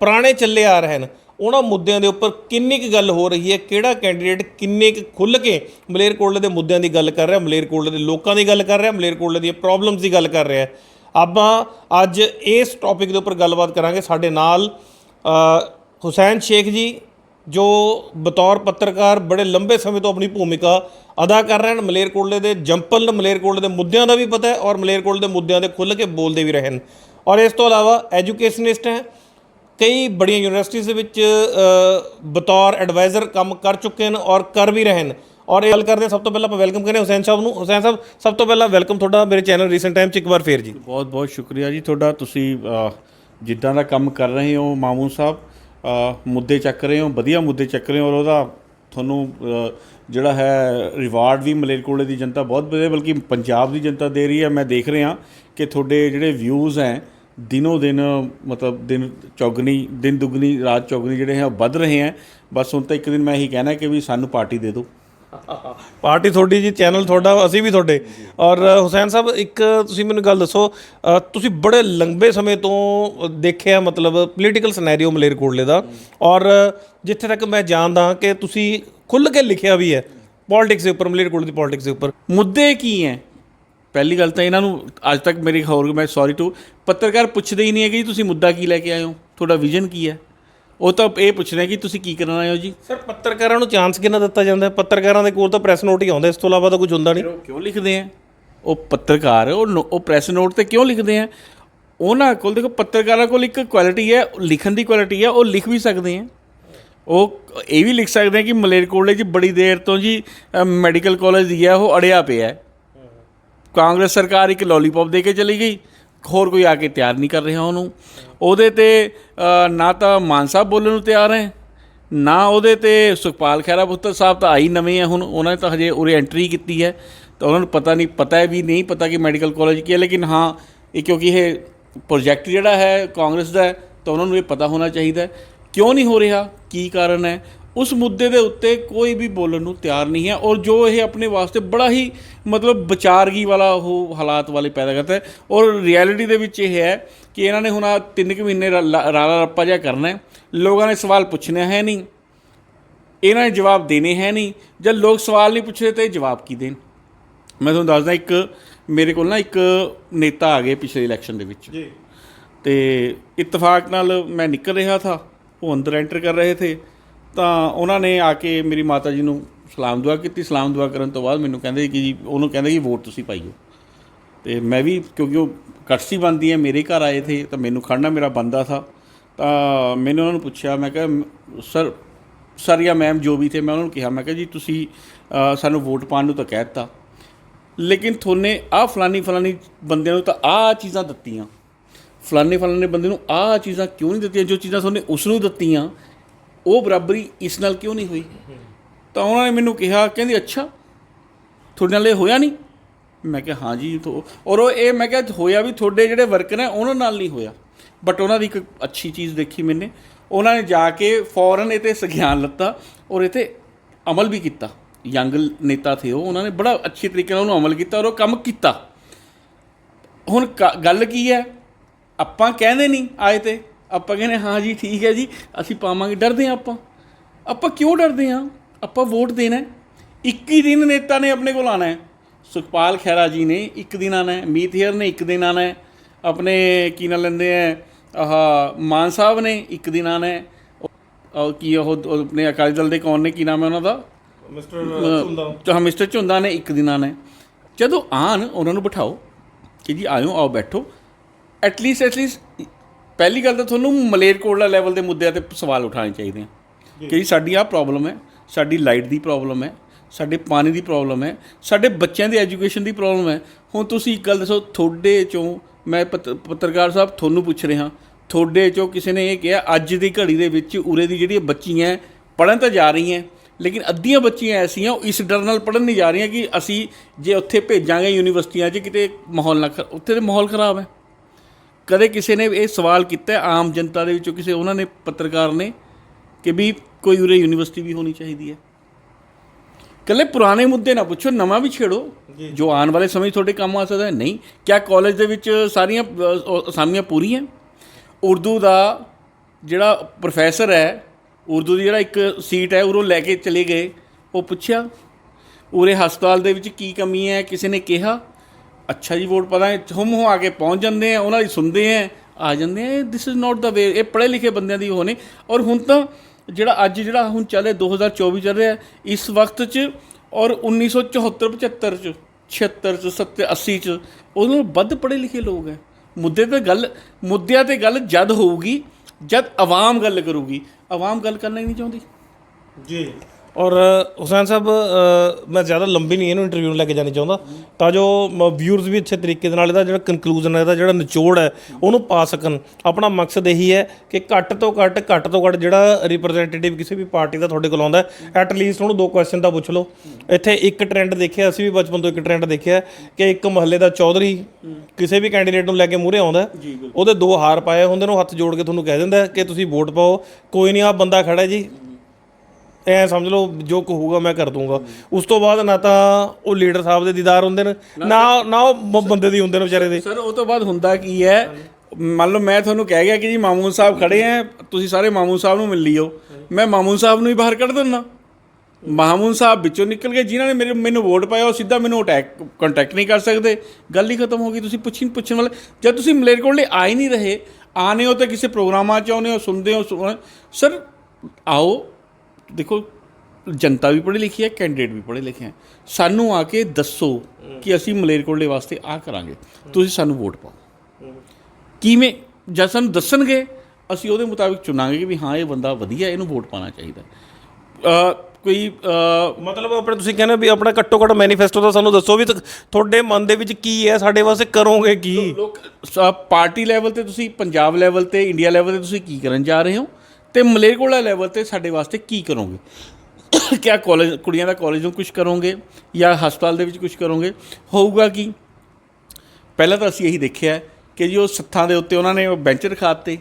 ਪੁਰਾਣੇ ਚੱਲੇ ਆ ਰਹੇ ਹਨ। ਉਹਨਾਂ ਮੁੱਦਿਆਂ ਦੇ ਉੱਪਰ ਕਿੰਨੀ ਕੁ ਗੱਲ ਹੋ ਰਹੀ ਹੈ? ਕਿਹੜਾ ਕੈਂਡੀਡੇਟ ਕਿੰਨੇ ਕੁ ਖੁੱਲ੍ਹ ਕੇ ਮਲੇਰਕੋਟਲੇ ਦੇ ਮੁੱਦਿਆਂ ਦੀ ਗੱਲ ਕਰ ਰਿਹਾ ਮਲੇਰਕੋਟਲੇ ਦੇ ਲੋਕਾਂ ਦੀ ਗੱਲ ਕਰ ਰਿਹਾ ਮਲੇਰਕੋਟਲੇ ਦੀਆਂ ਪ੍ਰੋਬਲਮਸ ਦੀ ਗੱਲ ਕਰ ਰਿਹਾ ਆਪਾਂ ਅੱਜ ਇਸ ਟੌਪਿਕ ਦੇ ਉੱਪਰ ਗੱਲਬਾਤ ਕਰਾਂਗੇ। ਸਾਡੇ ਨਾਲ ਹੁਸੈਨ ਸ਼ੇਖ ਜੀ, ਜੋ ਬਤੌਰ ਪੱਤਰਕਾਰ, ਬੜੇ ਲੰਬੇ ਸਮੇਂ ਤੋਂ ਆਪਣੀ ਭੂਮਿਕਾ ਅਦਾ ਕਰ ਰਹੇ ਹਨ। ਮਲੇਰਕੋਟਲੇ ਦੇ ਜੰਪਲ ਮਲੇਰਕੋਟਲੇ ਦੇ ਮੁੱਦਿਆਂ ਦਾ ਵੀ ਪਤਾ ਹੈ ਔਰ ਮਲੇਰਕੋਟਲੇ ਦੇ ਮੁੱਦਿਆਂ ਦੇ ਖੁੱਲ੍ਹ ਕੇ ਬੋਲਦੇ ਵੀ ਰਹੇ ਹਨ। ਔਰ ਇਸ ਤੋਂ ਇਲਾਵਾ ਐਜੂਕੇਸ਼ਨਿਸਟ ਹੈ। ਕਈ ਬੜੀਆਂ ਯੂਨੀਵਰਸਿਟੀਜ਼ ਦੇ ਵਿੱਚ ਬਤੌਰ ਐਡਵਾਈਜ਼ਰ ਕੰਮ ਕਰ ਚੁੱਕੇ ਨੇ ਔਰ ਕਰ ਵੀ ਰਹੇ ਹਨ। ਔਰ ਇਹ ਗੱਲ ਕਰਦੇ ਹਾਂ, ਸਭ ਤੋਂ ਪਹਿਲਾਂ ਆਪਾਂ ਵੈਲਕਮ ਕरें ਹੁਸੈਨ ਸਾਹਿਬ ਨੂੰ। ਹੁਸੈਨ ਸਾਹਿਬ, ਸਭ ਤੋਂ ਪਹਿਲਾਂ ਵੈਲਕਮ ਤੁਹਾਡਾ ਮੇਰੇ ਚੈਨਲ ਰੀਸੈਂਟ ਟਾਈਮ 'ਚ ਇੱਕ ਵਾਰ ਫੇਰ ਜੀ। ਬਹੁਤ ਬਹੁਤ ਸ਼ੁਕਰੀਆ ਜੀ ਤੁਹਾਡਾ। ਤੁਸੀਂ ਜਿੱਦਾਂ ਦਾ ਕੰਮ ਕਰ ਰਹੇ ਹੋ ਮਾਮੂ ਸਾਹਿਬ ਮੁੱਦੇ ਚੱਕ ਰਹੇ ਹੋ, ਵਧੀਆ ਮੁੱਦੇ ਚੱਕ ਰਹੇ ਹੋ ਔਰ ਉਹਦਾ ਤੁਹਾਨੂੰ ਜਿਹੜਾ ਹੈ ਰਿਵਾਰਡ ਵੀ ਮਲੇਰਕੋਟਲੇ ਦੀ ਜਨਤਾ ਬਹੁਤ ਵਧੀਆ, ਬਲਕਿ ਪੰਜਾਬ ਦੀ ਜਨਤਾ ਦੇ ਰਹੀ ਹੈ। ਮੈਂ ਦੇਖ ਰਿਹਾ ਕਿ ਤੁਹਾਡੇ ਜਿਹੜੇ ਵਿਊਜ਼ ਹੈ ਦਿਨੋ ਦਿਨ ਮਤਲਬ ਦਿਨ ਚੌਗਣੀ ਦਿਨ ਦੁਗਣੀ ਰਾਤ ਚੌਗਣੀ ਜਿਹੜੇ ਹੈ ਉਹ ਵੱਧ ਰਹੇ ਹੈ। ਬਸ ਹੁਣ ਤਾਂ ਇੱਕ ਦਿਨ ਮੈਂ ਇਹੀ ਕਹਿਣਾ ਕਿ ਵੀ ਸਾਨੂੰ ਪਾਰਟੀ ਦੇ ਦਿਓ। ਪਾਰਟੀ ਤੁਹਾਡੀ ਜੀ ਚੈਨਲ ਤੁਹਾਡਾ ਅਸੀਂ ਵੀ ਤੁਹਾਡੇ। ਔਰ ਹੁਸੈਨ ਸਾਹਿਬ ਇੱਕ ਤੁਸੀਂ ਮੈਨੂੰ ਗੱਲ ਦੱਸੋ ਤੁਸੀਂ ਬੜੇ ਲੰਬੇ ਸਮੇਂ ਤੋਂ ਦੇਖਿਆ ਮਤਲਬ ਪੋਲੀਟੀਕਲ ਸਿਨੈਰੀਓ ਮਲੇਰਕੋਟਲੇ ਦਾ। ਔਰ ਜਿੱਥੇ ਤੱਕ ਮੈਂ ਜਾਣਦਾ ਕਿ ਤੁਸੀਂ ਖੁੱਲ੍ਹ ਕੇ ਲਿਖਿਆ ਵੀ ਹੈ ਪੋਲਿਟਿਕਸ ਦੇ ਉੱਪਰ ਮਲੇਰਕੋਟਲੇ ਦੀ ਪੋਲਿਟਿਕਸ ਦੇ ਉੱਪਰ। ਮੁੱਦੇ ਕੀ ਹੈ? ਪਹਿਲੀ ਗੱਲ ਤਾਂ ਇਹਨਾਂ ਨੂੰ ਅੱਜ ਤੱਕ ਮੇਰੀ ਹੋਰ ਮੈਂ ਸੌਰੀ ਟੂ ਪੱਤਰਕਾਰ ਪੁੱਛਦੇ ਹੀ ਨਹੀਂ ਹੈ ਕਿ ਜੀ ਤੁਸੀਂ ਮੁੱਦਾ ਕੀ ਲੈ ਕੇ ਆਏ ਹੋ? ਤੁਹਾਡਾ ਵਿਜ਼ਨ ਕੀ ਹੈ? ਉਹ ਤਾਂ ਇਹ ਪੁੱਛਣਾ ਕਿ ਤੁਸੀਂ ਕੀ ਕਰਨ ਆਏ ਹੋ ਜੀ? ਸਰ ਪੱਤਰਕਾਰਾਂ ਨੂੰ ਚਾਂਸ ਕਿੰਨਾ ਦਿੱਤਾ ਜਾਂਦਾ ਪੱਤਰਕਾਰਾਂ ਦੇ ਕੋਲ ਤਾਂ ਪ੍ਰੈਸ ਨੋਟ ਹੀ ਆਉਂਦਾ ਇਸ ਤੋਂ ਇਲਾਵਾ ਤਾਂ ਕੁਝ ਹੁੰਦਾ ਨਹੀਂ। ਉਹ ਕਿਉਂ ਲਿਖਦੇ ਆ? ਉਹ ਪੱਤਰਕਾਰ ਉਹ ਉਹ ਪ੍ਰੈਸ ਨੋਟ ਤੇ ਕਿਉਂ ਲਿਖਦੇ ਆ? ਉਹਨਾਂ ਕੋਲ ਦੇਖੋ ਪੱਤਰਕਾਰਾਂ ਕੋਲ ਇੱਕ ਕੁਆਲਿਟੀ ਹੈ ਲਿਖਣ ਦੀ ਕੁਆਲਿਟੀ ਹੈ ਉਹ ਲਿਖ ਵੀ ਸਕਦੇ ਆ। ਉਹ ਇਹ ਵੀ ਲਿਖ ਸਕਦੇ ਆ ਕਿ ਮਲੇਰਕੋਟਲੇ 'ਚ ਬੜੀ ਦੇਰ ਤੋਂ ਜੀ ਮੈਡੀਕਲ ਕਾਲਜ ਦੀ ਹੈ ਉਹ ਅੜਿਆ ਪਿਆ ਹੈ। ਕਾਂਗਰਸ ਸਰਕਾਰ ਇੱਕ ਲੋਲੀਪੌਪ ਦੇ ਕੇ ਚਲੀ ਗਈ, ਹੋਰ ਕੋਈ ਆ ਕੇ ਤਿਆਰ ਨਹੀਂ ਕਰ ਰਿਹਾ ਉਹਨੂੰ। ਉਹਦੇ ਤੇ ਨਾ ਤਾਂ ਮਾਨ ਸਾਹਿਬ ਬੋਲਣ ਨੂੰ ਤਿਆਰ ਹੈ, ਨਾ ਉਹਦੇ ਤੇ ਸੁਖਪਾਲ ਖਹਿਰਾ ਪੁੱਤਰ ਸਾਹਿਬ ਤਾਂ ਆਈ ਨਵੇਂ ਹੈ ਹੁਣ, ਉਹਨਾਂ ਨੇ ਤਾਂ ਹਜੇ ਉਰੇ ਐਂਟਰੀ ਕੀਤੀ ਹੈ। ਤਾਂ ਉਹਨਾਂ ਨੂੰ ਪਤਾ ਨਹੀਂ, ਪਤਾ ਹੈ ਵੀ ਨਹੀਂ, ਪਤਾ ਕਿ ਮੈਡੀਕਲ ਕਾਲਜ ਕੀ ਹੈ, ਲੇਕਿਨ ਹਾਂ, ਇਹ ਕਿਉਂਕਿ ਇਹ ਪ੍ਰੋਜੈਕਟ ਜਿਹੜਾ ਹੈ ਕਾਂਗਰਸ ਦਾ ਤਾਂ ਉਹਨਾਂ ਨੂੰ ਇਹ ਪਤਾ ਹੋਣਾ ਚਾਹੀਦਾ ਕਿਉਂ ਨਹੀਂ ਹੋ ਰਿਹਾ? ਕੀ ਕਾਰਨ ਹੈ? ਉਸ ਮੁੱਦੇ ਦੇ ਉੱਤੇ ਕੋਈ ਵੀ ਬੋਲਣ ਨੂੰ ਤਿਆਰ ਨਹੀਂ ਹੈ ਔਰ ਜੋ ਇਹ ਆਪਣੇ ਵਾਸਤੇ ਬੜਾ ਹੀ ਮਤਲਬ ਵਿਚਾਰਗੀ ਵਾਲਾ ਉਹ ਹਾਲਾਤ ਵਾਲੇ ਪੈਦਾ ਕਰਦਾ ਹੈ। ਔਰ ਰਿਐਲਿਟੀ ਦੇ ਵਿੱਚ ਇਹ ਹੈ ਕਿ ਇਹਨਾਂ ਨੇ ਹੁਣ ਆ ਤਿੰਨ ਕੁ ਮਹੀਨੇ ਰਾਲਾ ਰੱਪਾ ਜਿਹਾ ਕਰਨਾ ਹੈ। ਲੋਕਾਂ ਨੇ ਸਵਾਲ ਪੁੱਛਣੇ ਹੈ ਨਹੀਂ। ਇਹਨਾਂ ਨੇ ਜਵਾਬ ਦੇਣੇ ਹੈ ਨਹੀਂ ਜਦ ਲੋਕ ਸਵਾਲ ਨਹੀਂ ਪੁੱਛਦੇ ਤੇ ਜਵਾਬ ਕੀ ਦੇਣ? ਮੈਂ ਤੁਹਾਨੂੰ ਦੱਸਦਾ ਇੱਕ ਮੇਰੇ ਕੋਲ ਨਾ ਇੱਕ ਨੇਤਾ ਆ ਗਏ ਪਿਛਲੇ ਇਲੈਕਸ਼ਨ ਦੇ ਵਿੱਚ। ਜੀ। ਤੇ ਇਤਫਾਕ ਨਾਲ ਮੈਂ ਨਿਕਲ ਰਿਹਾ ਥਾ। ਉਹ ਅੰਦਰ ਐਂਟਰ ਕਰ ਰਹੇ ਥੇ। ਤਾਂ ਉਹਨਾਂ ਨੇ ਆ ਕੇ ਮੇਰੀ ਮਾਤਾ ਜੀ ਨੂੰ ਸਲਾਮ ਦੁਆ ਕੀਤੀ। ਸਲਾਮ ਦੁਆ ਕਰਨ ਤੋਂ ਬਾਅਦ ਮੈਨੂੰ ਕਹਿੰਦੇ ਕਿ ਜੀ, ਉਹਨੂੰ ਕਹਿੰਦੇ ਕਿ ਵੋਟ ਤੁਸੀਂ ਪਾਈਓ ਤੇ ਮੈਂ ਵੀ ਕਿਉਂਕਿ ਉਹ ਕਟਸੀ ਬੰਦੀ ਹੈ, ਮੇਰੇ ਘਰ ਆਏ ਥੇ, ਤਾਂ ਮੈਨੂੰ ਖੜਨਾ ਮੇਰਾ ਬੰਦਾ ਥਾ। ਤਾਂ ਮੈਨੂੰ ਉਹਨਾਂ ਨੂੰ ਪੁੱਛਿਆ, ਮੈਂ ਕਿਹਾ, ਸਰ ਸਰ ਜਾਂ ਮੈਮ ਜੋ ਵੀ ਥੇ, ਮੈਂ ਉਹਨਾਂ ਨੂੰ ਕਿਹਾ, ਮੈਂ ਕਿਹਾ, ਜੀ, ਤੁਸੀਂ ਸਾਨੂੰ ਵੋਟ ਪਾਉਣ ਨੂੰ ਤਾਂ ਕਹਿ ਦਿੱਤਾ। ਲੇਕਿਨ ਥੋਨੇ ਆਹ ਫਲਾਨੀ ਫਲਾਨੀ ਬੰਦਿਆਂ ਨੂੰ ਤਾਂ ਆਹ ਚੀਜ਼ਾਂ ਦਿੱਤੀਆਂ। ਫਲਾਨੇ ਫਲਾਨੇ ਬੰਦੇ ਨੂੰ ਆਹ ਚੀਜ਼ਾਂ ਕਿਉਂ ਨਹੀਂ ਦਿੱਤੀਆਂ? ਜੋ ਚੀਜ਼ਾਂ ਤੁਹਾਨੂੰ ਉਸ ਨੂੰ ਦਿੱਤੀਆਂ ਉਹ ਬਰਾਬਰੀ ਇਸ ਨਾਲ ਕਿਉਂ ਨਹੀਂ ਹੋਈ? ਤਾਂ ਉਹਨਾਂ ਨੇ ਮੈਨੂੰ ਕਿਹਾ, ਕਹਿੰਦੀ, ਅੱਛਾ, ਤੁਹਾਡੇ ਨਾਲ ਇਹ ਹੋਇਆ ਨਹੀਂ? ਮੈਂ ਕਿਹਾ, ਹਾਂ ਜੀ ਔਰ ਉਹ ਇਹ ਮੈਂ ਕਿਹਾ, ਹੋਇਆ ਵੀ, ਤੁਹਾਡੇ ਜਿਹੜੇ ਵਰਕਰ ਹੈ ਉਹਨਾਂ ਨਾਲ ਨਹੀਂ ਹੋਇਆ। ਬਟ ਉਹਨਾਂ ਦੀ ਇੱਕ ਅੱਛੀ ਚੀਜ਼ ਦੇਖੀ ਮੈਨੇ। ਉਹਨਾਂ ਨੇ ਜਾ ਕੇ ਫੌਰਨ ਇਹ ਤੇ ਸਗਿਆਨ ਲੱਤਾ ਔਰ ਇਹ ਤੇ ਅਮਲ ਵੀ ਕੀਤਾ। ਯੰਗ ਨੇਤਾ ਥੇ ਉਹ, ਉਹਨਾਂ ਨੇ ਬੜਾ ਅੱਛੇ ਤਰੀਕੇ ਨਾਲ ਉਹਨੂੰ ਅਮਲ ਕੀਤਾ ਔਰ ਉਹ ਕੰਮ ਕੀਤਾ। ਹੁਣ ਕ- ਗੱਲ ਕੀ ਹੈ? ਆਪਾਂ ਕਹਿੰਦੇ ਨਹੀਂ ਆਏ ਤੇ। ਆਪਾਂ ਕਹਿੰਦੇ ਹਾਂ ਜੀ ਠੀਕ ਹੈ ਜੀ ਅਸੀਂ ਪਾਵਾਂਗੇ ਡਰਦੇ ਹਾਂ ਆਪਾਂ। ਆਪਾਂ ਕਿਉਂ ਡਰਦੇ ਹਾਂ? ਆਪਾਂ ਵੋਟ ਦੇਣਾ ਹੈ। 21 ਦਿਨ ਨੇਤਾ ਨੇ ਆਪਣੇ ਕੋਲ ਆਣਾ ਹੈ। ਸੁਖਪਾਲ ਖਹਿਰਾ ਜੀ ਨੇ ਇੱਕ ਦਿਨ ਆਣਾ ਹੈ। ਮੀਤ ਹੇਅਰ ਨੇ ਇੱਕ ਦਿਨ ਆਣਾ ਹੈ। ਆਪਣੇ ਕੀ ਨਾਲ ਲੈਂਦੇ ਆ ਆਹ ਮਾਨ ਸਾਹਿਬ ਨੇ ਇੱਕ ਦਿਨ ਆਣਾ ਹੈ। ਉਹ ਕੀ ਉਹ ਉਹ ਆਪਣੇ ਅਕਾਲੀ ਦਲ ਦੇ ਕੌਣ ਨੇ? ਕੀ ਨਾਮ ਹੈ ਉਹਨਾਂ ਦਾ? ਮਿਸਟਰ ਚੁੰਦਾ ਤਾਂ ਮਿਸਟਰ ਝੁੰਦਾ ਨੇ ਇੱਕ ਦਿਨ ਆਣਾ ਹੈ। ਜਦੋਂ ਆਣ ਉਹਨਾਂ ਨੂੰ ਬਿਠਾਓ ਕਿ ਜੀ ਆਇਓ ਆਓ ਬੈਠੋ। ਐਟਲੀਸਟ ਐਟਲੀਸਟ ਪਹਿਲੀ ਗੱਲ ਤਾਂ ਤੁਹਾਨੂੰ ਮਲੇਰਕੋਟਲਾ ਲੈਵਲ ਦੇ ਮੁੱਦਿਆਂ ਤੇ ਸਵਾਲ ਉਠਾਉਣੇ ਚਾਹੀਦੇ ਆ। ਕਿ ਜੀ ਸਾਡੀ ਆਹ ਪ੍ਰੋਬਲਮ ਹੈ ਸਾਡੀ ਲਾਈਟ ਦੀ ਪ੍ਰੋਬਲਮ ਹੈ ਸਾਡੇ ਪਾਣੀ ਦੀ ਪ੍ਰੋਬਲਮ ਹੈ ਸਾਡੇ ਬੱਚਿਆਂ ਦੀ ਐਜੂਕੇਸ਼ਨ ਦੀ ਪ੍ਰੋਬਲਮ ਹੈ। ਹੁਣ ਤੁਸੀਂ ਇੱਕ ਗੱਲ ਦੱਸੋ ਤੁਹਾਡੇ ਚੋਂ ਮੈਂ ਪੱਤ- ਪੱਤਰਕਾਰ ਸਾਹਿਬ ਤੁਹਾਨੂੰ ਪੁੱਛ ਰਿਹਾ ਤੁਹਾਡੇ ਚੋਂ ਕਿਸੇ ਨੇ ਇਹ ਕਿਹਾ ਅੱਜ ਦੀ ਘੜੀ ਦੇ ਵਿੱਚ ਉਰੇ ਦੀ ਜਿਹੜੀਆਂ ਬੱਚੀਆਂ ਪੜ੍ਹਨ ਤਾਂ ਜਾ ਰਹੀਆਂ ਲੇਕਿਨ ਅੱਧੀਆਂ ਬੱਚੀਆਂ ਐਸੀਆਂ ਉਹ ਇਸ ਡਰ ਨਾਲ ਪੜ੍ਹਨ ਨਹੀਂ ਜਾ ਰਹੀਆਂ ਕਿ ਅਸੀਂ ਜੇ ਉੱਥੇ ਭੇਜਾਂਗੇ ਯੂਨੀਵਰਸਿਟੀਆਂ 'ਚ ਕਿਤੇ ਮਾਹੌਲ ਨਾ ਉੱਥੇ ਦੇ ਮਾਹੌਲ ਖਰਾਬ ਹੈ। ਕਦੇ ਕਿਸੇ ਨੇ ਇਹ ਸਵਾਲ ਕੀਤਾ ਆਮ ਜਨਤਾ ਦੇ ਵਿੱਚੋਂ ਕਿਸੇ ਉਹਨਾਂ ਨੇ ਪੱਤਰਕਾਰ ਨੇ ਕਿ ਵੀ ਕੋਈ ਉਰੇ ਯੂਨੀਵਰਸਿਟੀ ਵੀ ਹੋਣੀ ਚਾਹੀਦੀ ਹੈ। ਕੱਲੇ ਪੁਰਾਣੇ ਮੁੱਦੇ ਨਾ ਪੁੱਛੋ ਨਵਾਂ ਵੀ ਛੇੜੋ। ਜੋ। ਆਉਣ ਵਾਲੇ ਸਮੇਂ ਤੁਹਾਡੇ ਕੰਮ ਆ ਸਕਦਾ ਹੈ ਨਹੀਂ। ਕਿਆ ਕਾਲਜ ਦੇ ਵਿੱਚ ਸਾਰੀਆਂ ਉਹ ਅਸਾਮੀਆਂ ਪੂਰੀਆਂ? ਉਰਦੂ ਦਾ ਜਿਹੜਾ ਪ੍ਰੋਫੈਸਰ ਹੈ ਉਰਦੂ ਦੀ ਜਿਹੜਾ ਇੱਕ ਸੀਟ ਹੈ ਉਰੋਂ ਲੈ ਕੇ ਚਲੇ ਗਏ। ਉਹ ਪੁੱਛਿਆ ਉਰੇ ਹਸਪਤਾਲ ਦੇ ਵਿੱਚ ਕੀ ਕਮੀ ਹੈ? ਕਿਸੇ ਨੇ ਕਿਹਾ? ਅੱਛਾ ਜੀ ਵੋਟ ਪਤਾ ਹੈ, ਹਮ ਹੋ ਆ ਕੇ ਪਹੁੰਚ ਜਾਂਦੇ ਆ, ਉਹਨਾਂ ਦੀ ਸੁਣਦੇ ਆ ਆ ਜਾਂਦੇ ਆ ਦਿਸ ਇਜ਼ ਨਾਟ ਦਾ ਵੇ ਇਹ ਪੜ੍ਹੇ ਲਿਖੇ ਬੰਦਿਆਂ ਦੀ ਹੋਣੇ ਔਰ ਹੁਣ ਤਾਂ ਜਿਹੜਾ ਅੱਜ ਜਿਹੜਾ ਹੁਣ ਚੱਲ ਰਿਹਾ 2024 ਚੱਲ ਰਿਹਾ, ਇਸ ਵਕਤ 'ਚ ਔਰ 1974 75 ਚ 76 ਚ 70 80 ਚ, ਉਹਨਾਂ ਨੂੰ ਵੱਧ ਪੜ੍ਹੇ ਲਿਖੇ ਲੋਕ ਹੈ। ਮੁੱਦੇ ਤੇ ਗੱਲ, ਮੁੱਦਿਆਂ ਤੇ ਗੱਲ ਜਦ ਹੋਊਗੀ, ਜਦ ਆਵਾਮ ਗੱਲ ਕਰੂਗੀ, ਆਵਾਮ ਗੱਲ ਕਰਨਾ ਹੀ ਨਹੀਂ ਚਾਹੁੰਦੀ। ਜੀ। ਔਰ ਹੁਸੈਨ ਸਾਹਿਬ ਮੈਂ ਜ਼ਿਆਦਾ ਲੰਬੀ ਨਹੀਂ ਇਹਨੂੰ ਇੰਟਰਵਿਊ ਨੂੰ ਲੈ ਕੇ ਜਾਣੀ ਚਾਹੁੰਦਾ। ਤਾਂ ਜੋ ਵਿਊਅਰਸ ਵੀ ਅੱਛੇ ਤਰੀਕੇ ਦੇ ਨਾਲ ਇਹਦਾ ਜਿਹੜਾ ਕਨਕਲੂਜਨ ਹੈ ਇਹਦਾ ਜਿਹੜਾ ਨਿਚੋੜ ਹੈ ਉਹਨੂੰ ਪਾ ਸਕਣ। ਆਪਣਾ ਮਕਸਦ ਇਹੀ ਹੈ ਕਿ ਘੱਟ ਤੋਂ ਘੱਟ ਘੱਟ ਤੋਂ ਘੱਟ ਜਿਹੜਾ ਰਿਪਰੈਜ਼ੈਂਟੇਟਿਵ ਕਿਸੇ ਵੀ ਪਾਰਟੀ ਦਾ ਤੁਹਾਡੇ ਕੋਲ ਆਉਂਦਾ ਐਟ ਲੀਸਟ ਉਹਨੂੰ ਦੋ ਕੁਐਸਚਨ ਤਾਂ ਪੁੱਛ ਲਓ। ਇੱਥੇ ਇੱਕ ਟ੍ਰੈਂਡ ਦੇਖਿਆ ਅਸੀਂ ਵੀ ਬਚਪਨ ਤੋਂ ਇੱਕ ਟ੍ਰੈਂਡ ਦੇਖਿਆ ਕਿ ਇੱਕ ਮਹੱਲੇ ਦਾ ਚੌਧਰੀ ਕਿਸੇ ਵੀ ਕੈਂਡੀਡੇਟ ਨੂੰ ਲੈ ਕੇ ਮੂਹਰੇ ਆਉਂਦਾ। ਉਹਦੇ ਦੋ ਹਾਰ ਪਾਏ ਹੁੰਦੇ ਨੇ ਹੱਥ ਜੋੜ ਕੇ ਤੁਹਾਨੂੰ ਕਹਿ ਦਿੰਦਾ ਕਿ ਤੁਸੀਂ ਵੋਟ ਪਾਓ। ਕੋਈ ਨਹੀਂ ਆ ਬੰਦਾ ਖੜਾ ਜੀ। ਐ ਸਮਝ ਲਓ ਜੋ ਕਹੂਗਾ ਮੈਂ ਕਰ ਦੂੰਗਾ ਉਸ ਤੋਂ ਬਾਅਦ ਨਾ ਤਾਂ ਉਹ ਲੀਡਰ ਸਾਹਿਬ ਦੇ ਦੀਦਾਰ ਹੁੰਦੇ ਨੇ ਨਾ ਨਾ ਉਹ ਬ- ਬੰਦੇ ਦੀ ਹੁੰਦੇ ਨੇ ਵਿਚਾਰੇ ਦੇ। ਸਰ ਉਹ ਤੋਂ ਬਾਅਦ ਹੁੰਦਾ ਕੀ ਹੈ? ਮੰਨ ਲਓ ਮੈਂ ਤੁਹਾਨੂੰ ਕਹਿ ਗਿਆ ਕਿ ਜੀ ਮਾਮੂਨ ਸਾਹਿਬ ਖੜੇ ਆ ਤੁਸੀਂ ਸਾਰੇ ਮਾਮੂਨ ਸਾਹਿਬ ਨੂੰ ਮਿਲ ਲਿਓ। ਮੈਂ ਮਾਮੂਨ ਸਾਹਿਬ ਨੂੰ ਹੀ ਬਾਹਰ ਕੱਢ ਦਿੰਦਾ। ਮਾਮੂਨ ਸਾਹਿਬ ਵਿੱਚੋਂ ਨਿਕਲ ਗਏ ਜਿਨ੍ਹਾਂ ਨੇ ਮੇਰੇ ਮੈਨੂੰ ਵੋਟ ਪਾਇਆ ਉਹ ਸਿੱਧਾ ਮੈਨੂੰ ਅਟੈਕ ਕੰਟੈਕਟ ਨਹੀਂ ਕਰ ਸਕਦੇ। ਗੱਲ ਹੀ ਖਤਮ ਹੋ ਗਈ ਤੁਸੀਂ ਪੁੱਛੀ ਪੁੱਛਣ ਵਾਲੇ ਜਦ ਤੁਸੀਂ ਮਲੇਰਕੋਟਲੇ ਆ ਹੀ ਨਹੀਂ ਰਹੇ ਆਨੇ ਹੋ ਤੇ ਕਿਸੇ ਪ੍ਰੋਗਰਾਮਾਂ 'ਚ ਆਉਂਦੇ ਹੋ ਸੁਣਦੇ ਹੋ ਸੁਣ- ਸਰ ਆਓ। ਦੇਖੋ ਜਨਤਾ ਵੀ ਪੜ੍ਹੀ ਲਿਖੀ ਹੈ ਕੈਂਡੀਡੇਟ ਵੀ ਪੜ੍ਹੇ ਲਿਖੇ ਹੈ। ਸਾਨੂੰ ਆ ਕੇ ਦੱਸੋ ਕਿ ਅਸੀਂ ਮਲੇਰਕੋਟਲੇ ਵਾਸਤੇ ਆ ਕਰਾਂਗੇ। ਤੁਸੀਂ ਸਾਨੂੰ ਵੋਟ ਪਾਓ। ਕਿਵੇਂ? ਜਦ ਸਾਨੂੰ ਦੱਸਣਗੇ ਅਸੀਂ ਉਹਦੇ ਮੁਤਾਬਿਕ ਚੁਣਾਂਗੇ ਕਿ ਵੀ ਹਾਂ ਇਹ ਬੰਦਾ ਵਧੀਆ ਇਹਨੂੰ ਵੋਟ ਪਾਣਾ ਚਾਹੀਦਾ ਕੋਈ ਮਤਲਬ ਆਪਣੇ ਤੁਸੀਂ ਕਹਿੰਦੇ ਵੀ ਆਪਣਾ ਘੱਟੋ ਘੱਟ ਮੈਨੀਫੈਸਟੋ ਦਾ ਸਾਨੂੰ ਦੱਸੋ ਵੀ ਤੁ- ਤੁਹਾਡੇ ਮਨ ਦੇ ਵਿੱਚ ਕੀ ਹੈ ਸਾਡੇ ਵਾਸਤੇ ਕਰੋਗੇ ਕੀ? ਲੋਕ ਪਾਰਟੀ ਲੈਵਲ ਤੇ ਤੁਸੀਂ ਪੰਜਾਬ ਲੈਵਲ ਤੇ ਇੰਡੀਆ ਲੈਵਲ ਤੇ ਤੁਸੀਂ ਕੀ ਕਰਨ ਜਾ ਰਹੇ ਹੋ? ਤੇ ਮਲੇਰਕੋਟਲਾ ਲੈਵਲ ਤੇ ਸਾਡੇ ਵਾਸਤੇ ਕੀ ਕਰੋਗੇ? ਕਿਆ ਕਾਲਜ ਕੁੜੀਆਂ ਦਾ ਕਾਲਜ ਨੂੰ ਕੁਝ ਕਰੋਗੇ? ਜਾਂ ਹਸਪਤਾਲ ਦੇ ਵਿੱਚ ਕੁਝ ਕਰੋਗੇ? ਹੋਊਗਾ ਕੀ? ਪਹਿਲਾਂ ਤਾਂ ਅਸੀਂ ਇਹੀ ਦੇਖਿਆ ਕਿ ਜੀ ਉਹ ਸੱਥਾਂ ਦੇ ਉੱਤੇ ਉਹਨਾਂ ਨੇ ਉਹ ਬੈਂਚ ਰਖਾਤੇ।